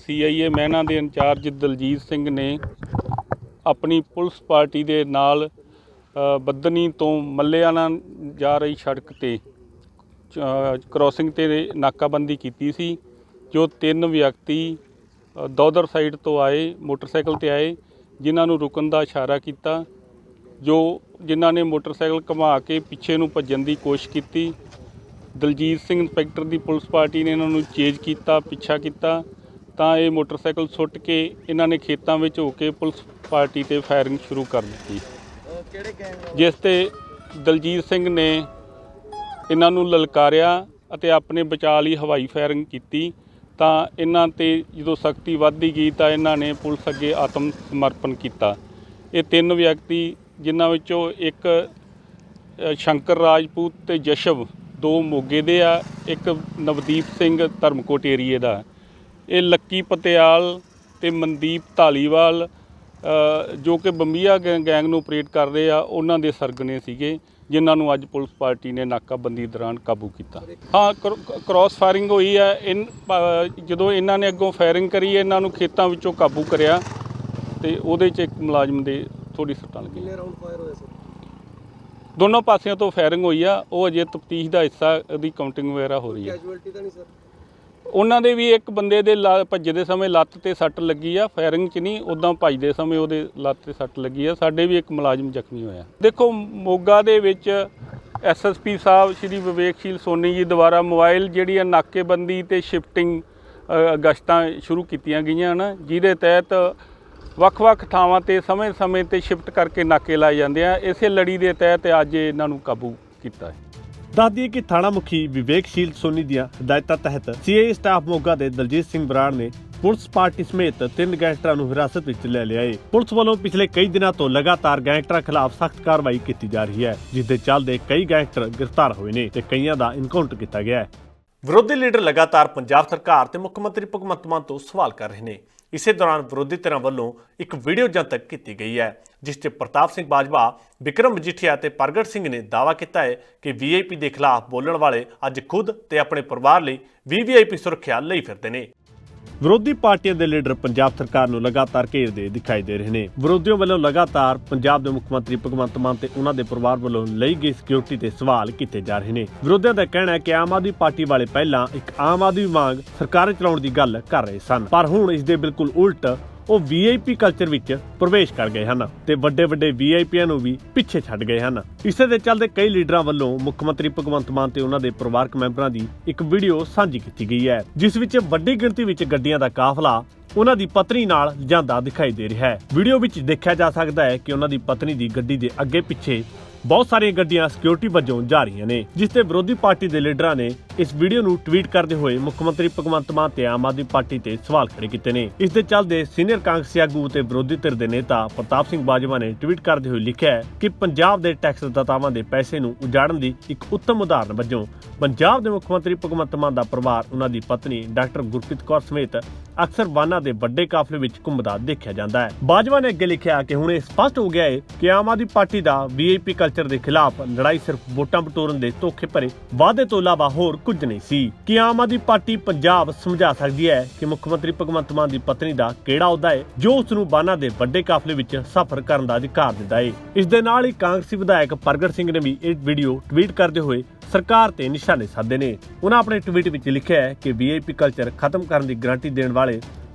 F: ਸੀਆਈਏ ਮਹਿਨਾ ਦੇ ਇੰਚਾਰਜ ਦਲਜੀਤ ਸਿੰਘ ਨੇ ਆਪਣੀ ਪੁਲਿਸ ਪਾਰਟੀ ਦੇ ਨਾਲ ਬੱਦਨੀ ਤੋਂ ਮੱਲਿਆਣਾ ਜਾ ਰਹੀ ਸੜਕ ਤੇ ਕ੍ਰਾਸਿੰਗ ਤੇ ਨਾਕਾਬੰਦੀ ਕੀਤੀ ਸੀ ਜੋ ਤਿੰਨ ਵਿਅਕਤੀ ਅ, ਸਾਈਡ ਤੋਂ ਆਏ ਮੋਟਰਸਾਈਕਲ ਤੇ ਆਏ ਜਿਨ੍ਹਾਂ ਨੂੰ ਰੁਕਣ ਦਾ ਇਸ਼ਾਰਾ ਕੀਤਾ ਜੋ ਜਿਨ੍ਹਾਂ ਨੇ ਮੋਟਰਸਾਈਕਲ ਘੁਮਾ ਕੇ ਪਿੱਛੇ ਨੂੰ ਭੱਜਣ ਦੀ ਕੋਸ਼ਿਸ਼ ਕੀਤੀ। ਦਲਜੀਤ ਸਿੰਘ ਇੰਸਪੈਕਟਰ ਦੀ ਪੁਲਿਸ ਪਾਰਟੀ ਨੇ ਇਹਨਾਂ ਨੂੰ ਚੇਜ ਕੀਤਾ, ਪਿੱਛਾ ਕੀਤਾ, ਤਾਂ ਇਹ ਮੋਟਰਸਾਈਕਲ ਸੁੱਟ ਕੇ ਇਹਨਾਂ ਨੇ ਖੇਤਾਂ ਵਿੱਚ ਹੋ ਕੇ ਪੁਲਿਸ ਪਾਰਟੀ ਤੇ ਫਾਇਰਿੰਗ ਸ਼ੁਰੂ ਕਰ ਦਿੱਤੀ। ਜਿਸ ਤੇ ਦਲਜੀਤ ਸਿੰਘ ਨੇ ਇਹਨਾਂ ਨੂੰ ਲਲਕਾਰਿਆ ਅਤੇ ਆਪਣੇ ਬਚਾਅ ਲਈ ਹਵਾਈ ਫਾਇਰਿੰਗ ਕੀਤੀ। ਤਾਂ ਇਹਨਾਂ ਤੇ ਜਦੋਂ ਸਖਤੀ ਵੱਧਦੀ ਗਈ ਤਾਂ ਇਹਨਾਂ ਨੇ ਪੁਲਿਸ ਅੱਗੇ ਆਤਮ ਸਮਰਪਣ ਕੀਤਾ। ਇਹ ਤਿੰਨ ਵਿਅਕਤੀ ਜਿਨ੍ਹਾਂ ਵਿੱਚੋਂ ਇੱਕ ਸ਼ੰਕਰ ਰਾਜਪੂਤ ਤੇ ਜਸ਼ਵ ਦੋ ਮੋਗੇ ਦੇ ਆ, ਇੱਕ ਨਵਦੀਪ ਸਿੰਘ ਧਰਮਕੋਟ ਏਰੀਏ ਦਾ। ਇਹ ਲੱਕੀ ਪਤਿਆਲ ਤੇ ਮਨਦੀਪ ਢਾਲੀਵਾਲ ਜੋ ਕਿ ਬੰਬੀਆ ਗੈਂ- ਗੈਂਗ ਨੂੰ ਆਪਰੇਟ ਕਰ ਰਹੇ ਆ, ਉਹਨਾਂ ਦੇ ਸਰਗਨੇ ਸੀਗੇ, ਜਿਨ੍ਹਾਂ ਨੂੰ ਅੱਜ ਪੁਲਿਸ ਪਾਰਟੀ ਨੇ ਨਾਕਾਬੰਦੀ ਦੌਰਾਨ ਕਾਬੂ ਕੀਤਾ। ਹਾਂ ਕ੍ਰਾਸ ਫਾਇਰਿੰਗ ਹੋਈ ਹੈ ਇਨ ਜਦੋਂ ਇਹਨਾਂ ਨੇ ਅੱਗੋਂ ਫਾਇਰਿੰਗ ਕਰੀ, ਇਹਨਾਂ ਨੂੰ ਖੇਤਾਂ ਵਿੱਚੋਂ ਕਾਬੂ ਕਰਿਆ, ਤੇ ਉਹਦੇ 'ਚ ਇੱਕ ਮੁਲਾਜ਼ਮ ਦੇ ਥੋੜੀ ਸੱਟਾਂ ਲੱਗੀਆਂ। ਕਿੰਨੇ ਰਾਉਂਡ ਫਾਇਰ ਹੋਏ ਸਰ ਦੋਨੋਂ ਪਾਸਿਆਂ ਤੋਂ ਫਾਇਰਿੰਗ ਹੋਈ ਆ ਉਹ ਅਜੇ ਤਫਤੀਸ਼ ਦਾ ਹਿੱਸਾ ਉਹਦੀ ਕਾਊਂਟਿੰਗ ਵਗੈਰਾ ਹੋ ਰਹੀ ਹੈ ਉਹਨਾਂ ਦੇ ਵੀ ਇੱਕ ਬੰਦੇ ਦੇ ਭੱਜਦੇ ਸਮੇਂ ਲੱਤ ਤੇ ਸੱਟ ਲੱਗੀ ਆ ਫਾਇਰਿੰਗ 'ਚ ਨਹੀਂ ਉਦਾਂ ਭੱਜਦੇ ਸਮੇਂ ਉਹਦੇ ਲੱਤ ਤੇ ਸੱਟ ਲੱਗੀ ਆ। ਸਾਡੇ ਵੀ ਇੱਕ ਮੁਲਾਜ਼ਮ ਜ਼ਖਮੀ ਹੋਇਆ। ਦੇਖੋ ਮੋਗਾ ਦੇ ਵਿੱਚ ਐਸਐਸਪੀ ਸਾਹਿਬ ਸ਼੍ਰੀ ਵਿਵੇਕਸ਼ੀਲ ਸੋਨੀ ਜੀ ਦੁਆਰਾ ਮੋਬਾਈਲ ਜਿਹੜੀ ਆ ਨਾਕੇਬੰਦੀ ਤੇ ਸ਼ਿਫਟਿੰਗ ਗਸ਼ਤਾਂ ਸ਼ੁਰੂ ਕੀਤੀਆਂ ਗਈਆਂ ਹਨ। ਜਿਹਦੇ ਤਹਿਤ ਵੱਖ-ਵੱਖ ਥਾਵਾਂ ਤੇ ਸਮੇਂ-ਸਮੇਂ ਤੇ ਸ਼ਿਫਟ ਕਰਕੇ ਨਾਕੇ ਲਾਏ ਜਾਂਦੇ ਆ। ਇਸੇ ਲੜੀ ਦੇ ਤਹਿਤ ਅੱਜ ਇਹਨਾਂ ਨੂੰ ਕਾਬੂ ਕੀਤਾ ਹੈ।
A: ਦੱਸ ਦਈਏ ਕਿ ਥਾਣਾ ਮੁਖੀ ਵਿਵੇਕਸ਼ੀਲ ਸੋਨੀ ਦੀਆਂ ਹਦਾਇਤਾਂ ਤਹਿਤ ਸੀਆਈ ਸਟਾਫ ਮੋਗਾ ਦੇ ਦਲਜੀਤ ਸਿੰਘ ਬਰਾੜ ਨੇ ਪੁਲਿਸ ਪਾਰਟੀ ਸਮੇਤ ਤਿੰਨ ਗੈਂਗਸਟਰਾਂ ਨੂੰ ਹਿਰਾਸਤ ਵਿੱਚ ਲੈ ਲਿਆ ਹੈ ਪੁਲਿਸ ਵੱਲੋਂ ਪਿਛਲੇ ਕਈ ਦਿਨਾਂ ਤੋਂ ਲਗਾਤਾਰ ਗੈਂਗਸਟਰਾਂ ਖਿਲਾਫ ਸਖਤ ਕਾਰਵਾਈ ਕੀਤੀ ਜਾ ਰਹੀ ਹੈ ਜਿਸ ਦੇ ਚੱਲਦੇ ਕਈ ਗੈਂਗਸਟਰ ਗ੍ਰਿਫਤਾਰ ਹੋਏ ਨੇ ਤੇ ਕਈਆਂ ਦਾ ਇਨਕਾਊਂਟਰ ਕੀਤਾ ਗਿਆ ਹੈ। ਵਿਰੋਧੀ ਲੀਡਰ ਲਗਾਤਾਰ ਪੰਜਾਬ ਸਰਕਾਰ ਤੇ ਮੁੱਖ ਮੰਤਰੀ ਭਗਵੰਤ ਮਾਨ ਤੋਂ ਸਵਾਲ ਕਰ ਰਹੇ ਨੇ। ਇਸੇ ਦੌਰਾਨ ਵਿਰੋਧੀ ਧਿਰਾਂ ਵੱਲੋਂ ਇੱਕ ਵੀਡੀਓ ਜਨਤਕ ਕੀਤੀ ਗਈ ਹੈ, ਜਿਸ 'ਚ ਪ੍ਰਤਾਪ ਸਿੰਘ ਬਾਜਵਾ, ਵਿਕਰਮ ਮਜੀਠੀਆ ਤੇ ਪ੍ਰਗਟ ਸਿੰਘ ਨੇ ਦਾਅਵਾ ਕੀਤਾ ਹੈ ਕਿ ਵੀਆਈਪੀ ਦੇ ਖਿਲਾਫ ਬੋਲਣ ਵਾਲੇ ਅੱਜ ਖੁਦ ਤੇ ਆਪਣੇ ਪਰਿਵਾਰ ਲਈ ਵੀਵੀਆਈਪੀ ਸੁਰੱਖਿਆ ਲਈ ਫਿਰਦੇ ਨੇ। ਵਿਰੋਧੀ ਪਾਰਟੀਆਂ ਦੇ ਲੀਡਰ ਪੰਜਾਬ ਸਰਕਾਰ ਨੂੰ ਲਗਾਤਾਰ ਘੇਰਦੇ ਦਿਖਾਈ ਦੇ ਰਹੇ ਨੇ। ਵਿਰੋਧੀਆਂ ਵੱਲੋਂ ਲਗਾਤਾਰ ਪੰਜਾਬ ਦੇ ਮੁੱਖ ਮੰਤਰੀ ਭਗਵੰਤ ਮਾਨ ਤੇ ਉਹਨਾਂ ਦੇ ਪਰਿਵਾਰ ਵੱਲੋਂ ਲਈ ਗਈ ਸਿਕਿਉਰਿਟੀ ਤੇ ਸਵਾਲ ਕੀਤੇ ਜਾ ਰਹੇ ਨੇ। ਵਿਰੋਧੀਆਂ ਦਾ ਕਹਿਣਾ ਹੈ ਕਿ ਆਮ ਆਦਮੀ ਪਾਰਟੀ ਵਾਲੇ ਪਹਿਲਾਂ ਇੱਕ ਆਮ ਆਦਮੀ ਵਾਂਗ ਸਰਕਾਰ ਚਲਾਉਣ ਦੀ ਗੱਲ ਕਰ ਰਹੇ ਸਨ। ਪਰ ਹੁਣ ਇਸ ਦੇ ਬਿਲਕੁਲ ਉਲਟ ਉਹ ਵੀਆਈਪੀ ਕਲਚਰ ਵਿੱਚ ਪ੍ਰਵੇਸ਼ ਕਰ ਗਏ ਹਨ ਤੇ ਵੱਡੇ ਵੱਡੇ ਵੀਆਈਪੀਆਂ ਨੂੰ ਵੀ ਪਿੱਛੇ ਛੱਡ ਗਏ ਹਨ। ਇਸੇ ਦੇ ਚੱਲਦੇ ਕਈ ਲੀਡਰਾਂ ਵੱਲੋਂ ਮੁੱਖ ਮੰਤਰੀ ਭਗਵੰਤ ਮਾਨ ਤੇ ਉਹਨਾਂ ਦੇ ਪਰਿਵਾਰਕ ਮੈਂਬਰਾਂ ਦੀ ਇੱਕ ਵੀਡੀਓ ਸਾਂਝੀ ਕੀਤੀ ਗਈ ਹੈ, ਜਿਸ ਵਿੱਚ ਵੱਡੀ ਗਿਣਤੀ ਵਿੱਚ ਗੱਡੀਆਂ ਦਾ ਕਾਫਲਾ ਉਹਨਾਂ ਦੀ ਪਤਨੀ ਨਾਲ ਜਾਂਦਾ ਦਿਖਾਈ ਦੇ ਰਿਹਾ ਹੈ। ਵੀਡੀਓ ਵਿੱਚ ਦੇਖਿਆ ਜਾ ਸਕਦਾ ਹੈ ਕਿ ਉਹਨਾਂ ਦੀ ਪਤਨੀ ਦੀ ਗੱਡੀ ਦੇ ਅੱਗੇ ਪਿੱਛੇ ਬਹੁਤ ਸਾਰੀਆਂ ਗੱਡੀਆਂ ਸਿਕਿਉਰਿਟੀ ਵਜੋਂ ਜਾ ਰਹੀਆਂ ਨੇ, ਜਿਸ ਤੇ ਵਿਰੋਧੀ ਪਾਰਟੀ ਦੇ ਲੀਡਰਾਂ ਨੇ ਇਸ ਵੀਡੀਓ ਨੂੰ ਟਵੀਟ ਕਰਦੇ ਹੋਏ ਮੁੱਖ ਮੰਤਰੀ ਭਗਵੰਤ ਮਾਨ ਤੇ ਆਮ ਆਦਮੀ ਪਾਰਟੀ ਤੇ ਸਵਾਲ ਖੜੇ ਕੀਤੇ ਨੇ। ਇਸ ਦੇ ਚੱਲਦੇ ਸੀਨੀਅਰ ਕਾਂਗਰਸੀ ਆਗੂ ਤੇ ਵਿਰੋਧੀ ਧਿਰ ਦੇ ਨੇਤਾ ਪ੍ਰਤਾਪ ਸਿੰਘ ਬਾਜਵਾ ਨੇ ਟਵੀਟ ਕਰਦੇ ਹੋਏ ਲਿਖਿਆ ਹੈ ਕਿ ਪੰਜਾਬ ਦੇ ਟੈਕਸ ਦਾਤਾਵਾਂ ਦੇ ਪੈਸੇ ਨੂੰ ਉਜਾੜਨ ਦੀ ਇੱਕ ਉੱਤਮ ਉਦਾਹਰਨ ਵਜੋਂ ਪੰਜਾਬ ਦੇ ਮੁੱਖ ਮੰਤਰੀ ਭਗਵੰਤ ਮਾਨ ਦਾ ਪਰਿਵਾਰ, ਉਹਨਾਂ ਦੀ ਪਤਨੀ ਡਾਕਟਰ ਗੁਰਪ੍ਰੀਤ ਕੌਰ ਸਮੇਤ ਅਕਸਰ ਵਾਹਨਾਂ ਦੇ ਵੱਡੇ ਕਾਫਲੇ ਵਿੱਚ ਘੁੰਮਦਾ ਦੇਖਿਆ ਜਾਂਦਾ ਹੈ। ਬਾਜਵਾ ਨੇ ਅੱਗੇ ਲਿਖਿਆ ਕਿ ਹੁਣ ਇਹ ਸਪਸ਼ਟ ਹੋ ਗਿਆ ਹੈ ਕਿ ਆਮ ਆਦਮੀ ਪਾਰਟੀ ਦਾ ਵੀਆਈਪੀ ਕਲਚਰ ਦੇ ਖਿਲਾਫ ਲੜਾਈ ਸਿਰਫ ਵੋਟਾਂ ਬਟੋਰਨ ਦੇ ਧੋਖੇ ਭਰੇ ਵਾਅਦੇ ਤੋਂ ਇਲਾਵਾ ਹੋਰ ਕੁਝ ਨਹੀਂ ਸੀ। ਕਿ ਆਮ ਆਦਮੀ ਪਾਰਟੀ ਪੰਜਾਬ ਸਮਝਾ ਸਕਦੀ ਹੈ ਕਿ ਮੁੱਖ ਮੰਤਰੀ ਭਗਵੰਤ ਮਾਨ ਦੀ ਪਤਨੀ ਦਾ ਕਿਹੜਾ ਅਹੁਦਾ ਹੈ ਜੋ ਉਸ ਨੂੰ ਵਾਹਨਾਂ ਦੇ ਵੱਡੇ ਕਾਫਲੇ ਵਿੱਚ ਸਫ਼ਰ ਕਰਨ ਦਾ ਅਧਿਕਾਰ ਦਿੰਦਾ ਹੈ? ਇਸ ਦੇ ਨਾਲ ਹੀ ਕਾਂਗਰਸੀ ਵਿਧਾਇਕ ਪ੍ਰਗਟ ਸਿੰਘ ਨੇ ਵੀ ਇਹ ਵੀਡੀਓ ਟਵੀਟ ਕਰਦੇ ਹੋਏ ਸਰਕਾਰ ਤੇ ਨਿਸ਼ਾਨੇ ਸਾਧੇ ਨੇ। ਉਹਨਾਂ ਆਪਣੇ ਟਵੀਟ ਵਿੱਚ ਲਿਖਿਆ ਹੈ ਕਿ ਵੀਆਈਪੀ ਕਲਚਰ ਖਤਮ ਕਰਨ ਦੀ ਗਾਰੰਟੀ ਦੇਣ ਵਾਲੇ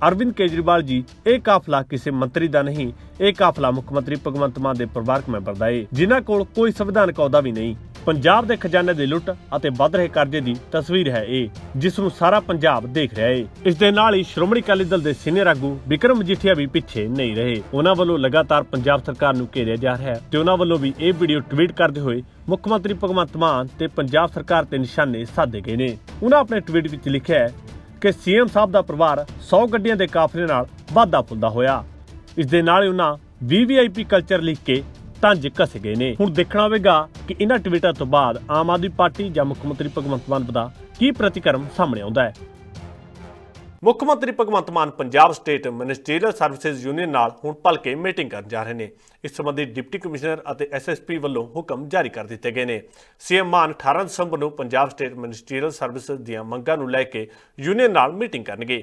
A: ਅਰਵਿੰਦ ਕੇਜਰੀਵਾਲ ਜੀ, ਇਹ ਕਾਫਲਾ ਕਿਸੇ ਮੰਤਰੀ ਦਾ ਨਹੀਂ, ਇਹ ਕਾਫਲਾ ਮੁੱਖ ਮੰਤਰੀ ਭਗਵੰਤ ਮਾਨ ਦੇ ਪਰਿਵਾਰਕ ਮੈਂਬਰ ਦਾ ਹੈ ਜਿਨ੍ਹਾਂ ਕੋਲ ਕੋਈ ਸੰਵਿਧਾਨਕ ਅਹੁਦਾ ਵੀ ਨਹੀਂ। ਪੰਜਾਬ ਦੇ ਖਜ਼ਾਨੇ ਦੀ ਲੁੱਟ ਅਤੇ ਵੱਧ ਰਹੇ ਕਰਜ਼ੇ ਦੀ ਤਸਵੀਰ ਹੈ ਇਹ, ਜਿਸ ਨੂੰ ਸਾਰਾ ਪੰਜਾਬ ਦੇਖ ਰਿਹਾ ਹੈ ਇਸ ਦੇ ਨਾਲ ਹੀ ਸ਼੍ਰੋਮਣੀ ਅਕਾਲੀ ਦਲ ਦੇ ਸੀਨੀਅਰ ਆਗੂ ਵਿਕਰਮ ਮਜੀਠੀਆ ਵੀ ਪਿੱਛੇ ਨਹੀਂ ਰਹੇ। ਉਹਨਾਂ ਵੱਲੋਂ ਲਗਾਤਾਰ ਪੰਜਾਬ ਸਰਕਾਰ ਨੂੰ ਘੇਰਿਆ ਜਾ ਰਿਹਾ ਹੈ ਤੇ ਉਹਨਾਂ ਵੱਲੋਂ ਵੀ ਇਹ ਵੀਡੀਓ ਟਵੀਟ ਕਰਦੇ ਹੋਏ ਮੁੱਖ ਮੰਤਰੀ ਭਗਵੰਤ ਮਾਨ ਤੇ ਪੰਜਾਬ ਸਰਕਾਰ ਤੇ ਨਿਸ਼ਾਨੇ ਸਾਧੇ ਗਏ ਨੇ। ਉਹਨਾਂ ਆਪਣੇ ਟਵੀਟ ਵਿੱਚ ਲਿਖਿਆ ਹੈ ਕਿ ਸੀਐਮ ਸਾਹਿਬ ਦਾ ਪਰਿਵਾਰ 100 ਗੱਡੀਆਂ ਦੇ ਕਾਫਲੇ ਨਾਲ ਵਾਧਾ ਫੁੱਲਦਾ ਹੋਇਆ। ਇਸ ਦੇ ਨਾਲ ਹੀ ਉਹਨਾਂ ਵੀਵੀਆਈਪੀ ਕਲਚਰ ਲਿਖ ਕੇ ਤੰਜ ਕੱਸ ਗਏ ਨੇ। ਹੁਣ ਦੇਖਣਾ ਹੋਵੇਗਾ ਕਿ ਇਹਨਾਂ ਟਵੀਟਾਂ ਤੋਂ ਬਾਅਦ ਆਮ ਆਦਮੀ ਪਾਰਟੀ ਜਾਂ ਮੁੱਖ ਮੰਤਰੀ ਭਗਵੰਤ ਮਾਨ ਦਾ ਕੀ ਪ੍ਰਤੀਕਰਮ ਸਾਹਮਣੇ ਆਉਂਦਾ ਹੈ। ਮੁੱਖ ਮੰਤਰੀ Bhagwant Mann Punjab state ministerial services union ਨਾਲ ਹੁਣ ਭਲਕੇ ਮੀਟਿੰਗ ਕਰਨ ਜਾ ਰਹੇ ਨੇ। ਇਸ ਸੰਬੰਧੀ ਡਿਪਟੀ ਕਮਿਸ਼ਨਰ ਅਤੇ ਐਸਐਸਪੀ ਵੱਲੋਂ ਹੁਕਮ ਜਾਰੀ ਕਰ ਦਿੱਤੇ ਗਏ ਨੇ। ਸੀਐਮ ਮਾਨ 18 ਦਸੰਬਰ ਨੂੰ ਪੰਜਾਬ ਸਟੇਟ ਮਿਨਿਸਟਰੀਅਲ ਸਰਵਿਸਿਜ਼ ਦੀਆਂ ਮੰਗਾਂ ਨੂੰ ਲੈ ਕੇ ਯੂਨੀਅਨ ਨਾਲ ਮੀਟਿੰਗ ਕਰਨਗੇ।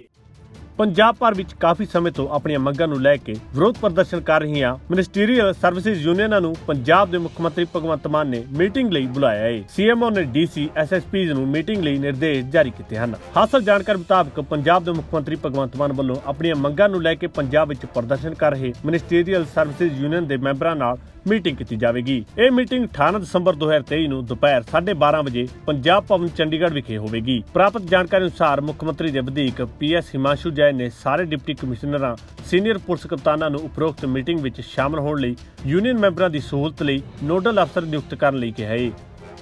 A: ਪੰਜਾਬ ਭਰ ਵਿੱਚ ਕਾਫੀ ਸਮੇਂ ਤੋਂ ਆਪਣੀਆਂ ਮੰਗਾਂ ਨੂੰ ਲੈ ਕੇ ਵਿਰੋਧ ਪ੍ਰਦਰਸ਼ਨ ਕਰ ਰਹੀਆਂ ਮਿਨਿਸਟਰੀਅਲ ਸਰਵਿਸਿਜ਼ ਯੂਨੀਅਨਾਂ ਨੂੰ ਪੰਜਾਬ ਦੇ ਮੁੱਖ ਮੰਤਰੀ ਭਗਵੰਤ ਮਾਨ ਨੇ ਮੀਟਿੰਗ ਲਈ ਬੁਲਾਇਆ ਹੈ। ਸੀਐਮਓ ਨੇ ਡੀਸੀ ਐਸਐਸਪੀਜ਼ ਨੂੰ ਮੀਟਿੰਗ ਲਈ ਨਿਰਦੇਸ਼ ਜਾਰੀ ਕੀਤੇ ਹਨ। ਹਾਸਲ ਜਾਣਕਾਰੀ ਮੁਤਾਬਕ ਪੰਜਾਬ ਦੇ ਮੁੱਖ ਮੰਤਰੀ ਭਗਵੰਤ ਮਾਨ ਵੱਲੋਂ ਆਪਣੀਆਂ ਮੰਗਾਂ ਨੂੰ ਲੈ ਕੇ ਪੰਜਾਬ ਵਿੱਚ ਪ੍ਰਦਰਸ਼ਨ ਕਰ ਰਹੇ ਮਿਨਿਸਟਰੀਅਲ ਸਰਵਿਸਿਜ਼ ਯੂਨੀਅਨ ਦੇ ਮੈਂਬਰਾਂ ਨਾਲ ਮੀਟਿੰਗ ਕੀਤੀ ਜਾਵੇਗੀ। ਇਹ ਮੀਟਿੰਗ 18 ਦਸੰਬਰ 2023 ਨੂੰ ਦੁਪਹਿਰ 12:30 ਵਜੇ ਪੰਜਾਬ ਭਵਨ ਚੰਡੀਗੜ੍ਹ ਵਿਖੇ ਹੋਵੇਗੀ। ਪ੍ਰਾਪਤ ਜਾਣਕਾਰੀ ਅਨੁਸਾਰ ਮੁੱਖ ਮੰਤਰੀ ਦੇ ਵਧੀਕ ਪੀਐਸ ਹਿਮਾਂਸ਼ੂ ਜੈ ਨੇ ਸਾਰੇ ਡਿਪਟੀ ਕਮਿਸ਼ਨਰਾਂ, ਸੀਨੀਅਰ ਪੁਲਿਸ ਕਪਤਾਨਾਂ ਨੂੰ ਉਪਰੋਕਤ ਮੀਟਿੰਗ ਵਿੱਚ ਸ਼ਾਮਲ ਹੋਣ ਲਈ ਯੂਨੀਅਨ ਮੈਂਬਰਾਂ ਦੀ ਸਹੂਲਤ ਲਈ ਨੋਡਲ ਅਫਸਰ ਨਿਯੁਕਤ ਕਰਨ ਲਈ ਕਿਹਾ ਹੈ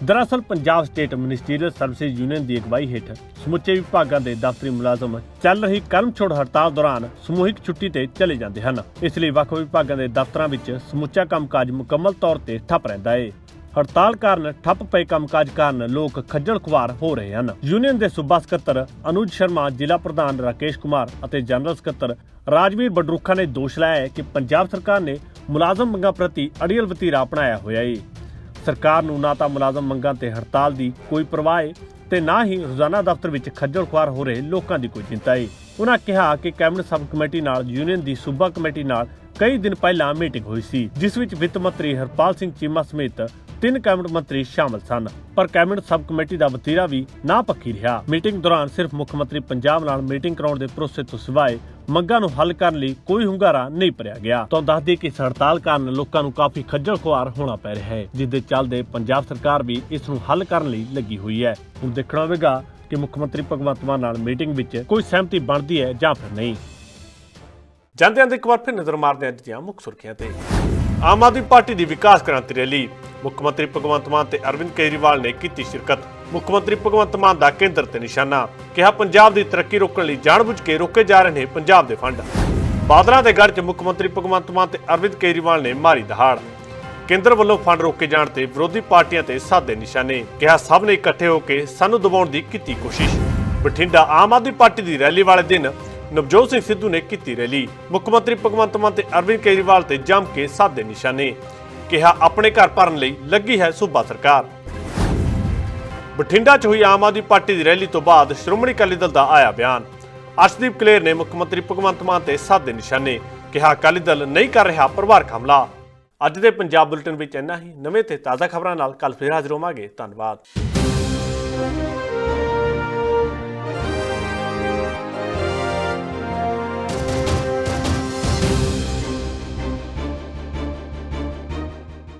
A: ਦਰਅਸਲ Punjab state ministerial services union ਦੀ ਅਗਵਾਈ ਹੇਠ ਸਮੁੱਚੇ ਵਿਭਾਗਾਂ ਦੇ ਦਫ਼ਤਰੀ ਮੁਲਾਜ਼ਮ ਚੱਲ ਰਹੀ ਕਰਮ ਛੋੜ ਹੜਤਾਲ ਦੌਰਾਨ ਸਮੂਹਿਕ ਛੁੱਟੀ ਤੇ ਚਲੇ ਜਾਂਦੇ ਹਨ। ਇਸ ਲਈ ਵੱਖ ਵਿਭਾਗਾਂ ਦੇ ਦਫ਼ਤਰਾਂ ਵਿੱਚ ਸਮੁੱਚਾ ਕੰਮਕਾਜ ਮੁਕੰਮਲ ਤੌਰ ਤੇ ਠੱਪ ਰਹਿੰਦਾ ਹੈ ਹੜਤਾਲ ਕਾਰਨ ਠੱਪ ਪਏ ਕੰਮਕਾਜ ਕਾਰਨ ਲੋਕ ਖੱਜਲ ਖੁਆਰ ਹੋ ਰਹੇ ਹਨ। ਯੂਨੀਅਨ ਦੇ ਸੂਬਾ ਸਕੱਤਰ ਅਨੁਜ ਸ਼ਰਮਾ, ਜ਼ਿਲ੍ਹਾ ਪ੍ਰਧਾਨ ਰਾਕੇਸ਼ ਕੁਮਾਰ ਅਤੇ ਜਨਰਲ ਸਕੱਤਰ ਰਾਜਵੀਰ ਬਡਰੁਖਾ ਨੇ ਦੋਸ਼ ਲਾਇਆ ਹੈ ਕਿ ਪੰਜਾਬ ਸਰਕਾਰ ਨੇ ਮੁਲਾਜ਼ਮ ਮੰਗਾਂ ਪ੍ਰਤੀ ਅੜੀਅਲ ਵਤੀਰਾ ਅਪਣਾਇਆ ਹੋਇਆ ਹੈ ਸਰਕਾਰ ਨੂੰ ਨਾ ਤਾਂ ਮੁਲਾਜ਼ਮ ਮੰਗਾਂ ਤੇ ਹੜਤਾਲ ਦੀ ਕੋਈ ਪਰਵਾਹ ਹੈ ਤੇ ਨਾ ਹੀ ਰੋਜ਼ਾਨਾ ਦਫ਼ਤਰ ਵਿੱਚ ਖੱਜਲ ਖੁਆਰ ਹੋ ਰਹੇ ਲੋਕਾਂ ਦੀ ਕੋਈ ਚਿੰਤਾ ਹੈ ਉਹਨਾਂ ਕਿਹਾ ਕਿ ਕੈਬਨਿਟ ਸਬ ਕਮੇਟੀ ਨਾਲ, ਯੂਨੀਅਨ ਦੀ ਸੂਬਾ ਕਮੇਟੀ ਨਾਲ ਕਈ ਦਿਨ ਪਹਿਲਾਂ ਮੀਟਿੰਗ ਹੋਈ ਸੀ, ਜਿਸ ਵਿੱਚ ਵਿੱਤ ਮੰਤਰੀ ਹਰਪਾਲ ਸਿੰਘ ਚੀਮਾ ਸਮੇਤ ਤਿੰਨ ਕੈਬਨਿਟ ਮੰਤਰੀ ਸ਼ਾਮਲ ਸਨ। ਪਰ ਕੈਬਨਿਟ ਸਬ ਕਮੇਟੀ ਦਾ ਵਤੀਰਾ ਵੀ ਨਾ ਪੱਕੀ ਰਿਹਾ। ਮੀਟਿੰਗ ਦੌਰਾਨ ਸਿਰਫ ਮੁੱਖ ਮੰਤਰੀ ਪੰਜਾਬ ਨਾਲ ਮੀਟਿੰਗ ਕਰਾਉਣ ਦੇ ਭਰੋਸੇ ਤੋਂ ਸਿਵਾਏ ਮੰਗਾਂ ਨੂੰ ਹੱਲ ਕਰਨ ਲਈ ਕੋਈ ਹੁੰਗਾਰਾ ਨਹੀਂ ਭਰਿਆ ਗਿਆ। ਤਾਂ ਦੱਸ ਕਿ ਇਸ ਹੜਤਾਲ ਕਾਰਨ ਲੋਕਾਂ ਨੂੰ ਕਾਫੀ ਖੱਜਲ ਖੁਆਰ ਹੋਣਾ ਪੈ ਰਿਹਾ ਹੈ ਜਿਸ ਦੇ ਚੱਲਦੇ ਪੰਜਾਬ ਸਰਕਾਰ ਵੀ ਇਸ ਨੂੰ ਹੱਲ ਕਰਨ ਲਈ ਲੱਗੀ ਹੋਈ ਹੈ। ਹੁਣ ਦੇਖਣਾ ਹੋਵੇਗਾ ਕਿ ਮੁੱਖ ਮੰਤਰੀ ਭਗਵੰਤ ਮਾਨ ਨਾਲ ਮੀਟਿੰਗ ਵਿੱਚ ਕੋਈ ਸਹਿਮਤੀ ਬਣਦੀ ਹੈ ਜਾਂ ਫਿਰ ਨਹੀਂ। ਜਾਂਦੇ ਜਾਂਦੇ ਇੱਕ ਵਾਰ ਫਿਰ ਨਜ਼ਰ ਮਾਰਦੇ ਅੱਜ ਦੀਆਂ ਮੁੱਖ ਸੁਰਖੀਆਂ ਤੇ। ਆਮ ਆਦਮੀ ਪਾਰਟੀ ਦੀ ਵਿਕਾਸ ਕ੍ਰਾਂਤੀ ਰੈਲੀ ਮੁੱਖ ਮੰਤਰੀ ਭਗਵੰਤ ਮਾਨ ਤੇ ਅਰਵਿੰਦ ਕੇਜਰੀਵਾਲ ਨੇ ਕੀਤੀ ਸ਼ਿਰਕਤ। ਮੁੱਖ ਮੰਤਰੀ ਭਗਵੰਤ ਮਾਨ ਦਾ ਕੇਂਦਰ ਤੇ ਨਿਸ਼ਾਨਾ, ਕਿਹਾ ਪੰਜਾਬ ਦੀ ਤਰੱਕੀ ਰੋਕਣ ਲਈ ਜਾਣਬੁੱਝ ਕੇ ਰੋਕੇ ਜਾ ਰਹੇ ਨੇ ਪੰਜਾਬ ਦੇ ਫੰਡ। ਬਾਦਲਾਂ ਦੇ ਗੜ 'ਚ ਮੁੱਖ ਮੰਤਰੀ ਭਗਵੰਤ ਮਾਨ ਤੇ ਅਰਵਿੰਦ ਕੇਜਰੀਵਾਲ ਨੇ ਮਾਰੀ ਦਹਾੜ। ਕੇਂਦਰ ਵੱਲੋਂ ਫੰਡ ਰੋਕੇ ਜਾਣ ਤੇ ਵਿਰੋਧੀ ਪਾਰਟੀਆਂ ਤੇ ਸਾਦੇ ਨਿਸ਼ਾਨੇ, ਕਿਹਾ ਸਭ ਨੇ ਇਕੱਠੇ ਹੋ ਕੇ ਸਾਨੂੰ ਦਬਾਉਣ ਦੀ ਕੀਤੀ ਕੋਸ਼ਿਸ਼। ਬਠਿੰਡਾ ਆਮ ਆਦਮੀ ਪਾਰਟੀ ਦੀ ਰੈਲੀ ਵਾਲੇ ਦਿਨ ਨਵਜੋਤ ਸਿੰਘ ਸਿੱਧੂ ਨੇ ਕੀਤੀ ਰੈਲੀ। ਮੁੱਖ ਮੰਤਰੀ ਭਗਵੰਤ ਮਾਨ ਤੇ ਅਰਵਿੰਦ ਕੇਜਰੀਵਾਲ ਤੇ ਜੰਮ ਕੇ ਸਾਦੇ ਨਿਸ਼ਾਨੇ, ਕਿਹਾ ਆਪਣੇ ਘਰ ਭਰਨ ਲਈ ਲੱਗੀ ਹੈ ਸੂਬਾ ਸਰਕਾਰ। ਬਠਿੰਡਾ 'ਚ ਹੋਈ ਆਮ ਆਦਮੀ ਪਾਰਟੀ ਦੀ ਰੈਲੀ ਤੋਂ ਬਾਅਦ ਸ਼੍ਰੋਮਣੀ ਅਕਾਲੀ ਦਲ ਦਾ ਆਇਆ ਬਿਆਨ। ਅਰਸ਼ਦੀਪ ਕਲੇਰ ਨੇ ਮੁੱਖ ਮੰਤਰੀ ਭਗਵੰਤ ਮਾਨ ਤੇ ਸਾਦੇ ਨਿਸ਼ਾਨੇ ਕਿਹਾ ਅਕਾਲੀ ਦਲ ਨਹੀਂ ਕਰ ਰਿਹਾ ਪਰਿਵਾਰਕ ਹਮਲਾ। ਅੱਜ ਦੇ ਪੰਜਾਬ ਬੁਲੇਟਿਨ ਵਿੱਚ ਇੰਨਾ ਹੀ। ਨਵੇਂ ਤੇ ਤਾਜ਼ਾ ਖਬਰਾਂ ਨਾਲ ਕੱਲ ਫਿਰ ਹਾਜ਼ਰ ਹੋਵਾਂਗੇ। ਧੰਨਵਾਦ।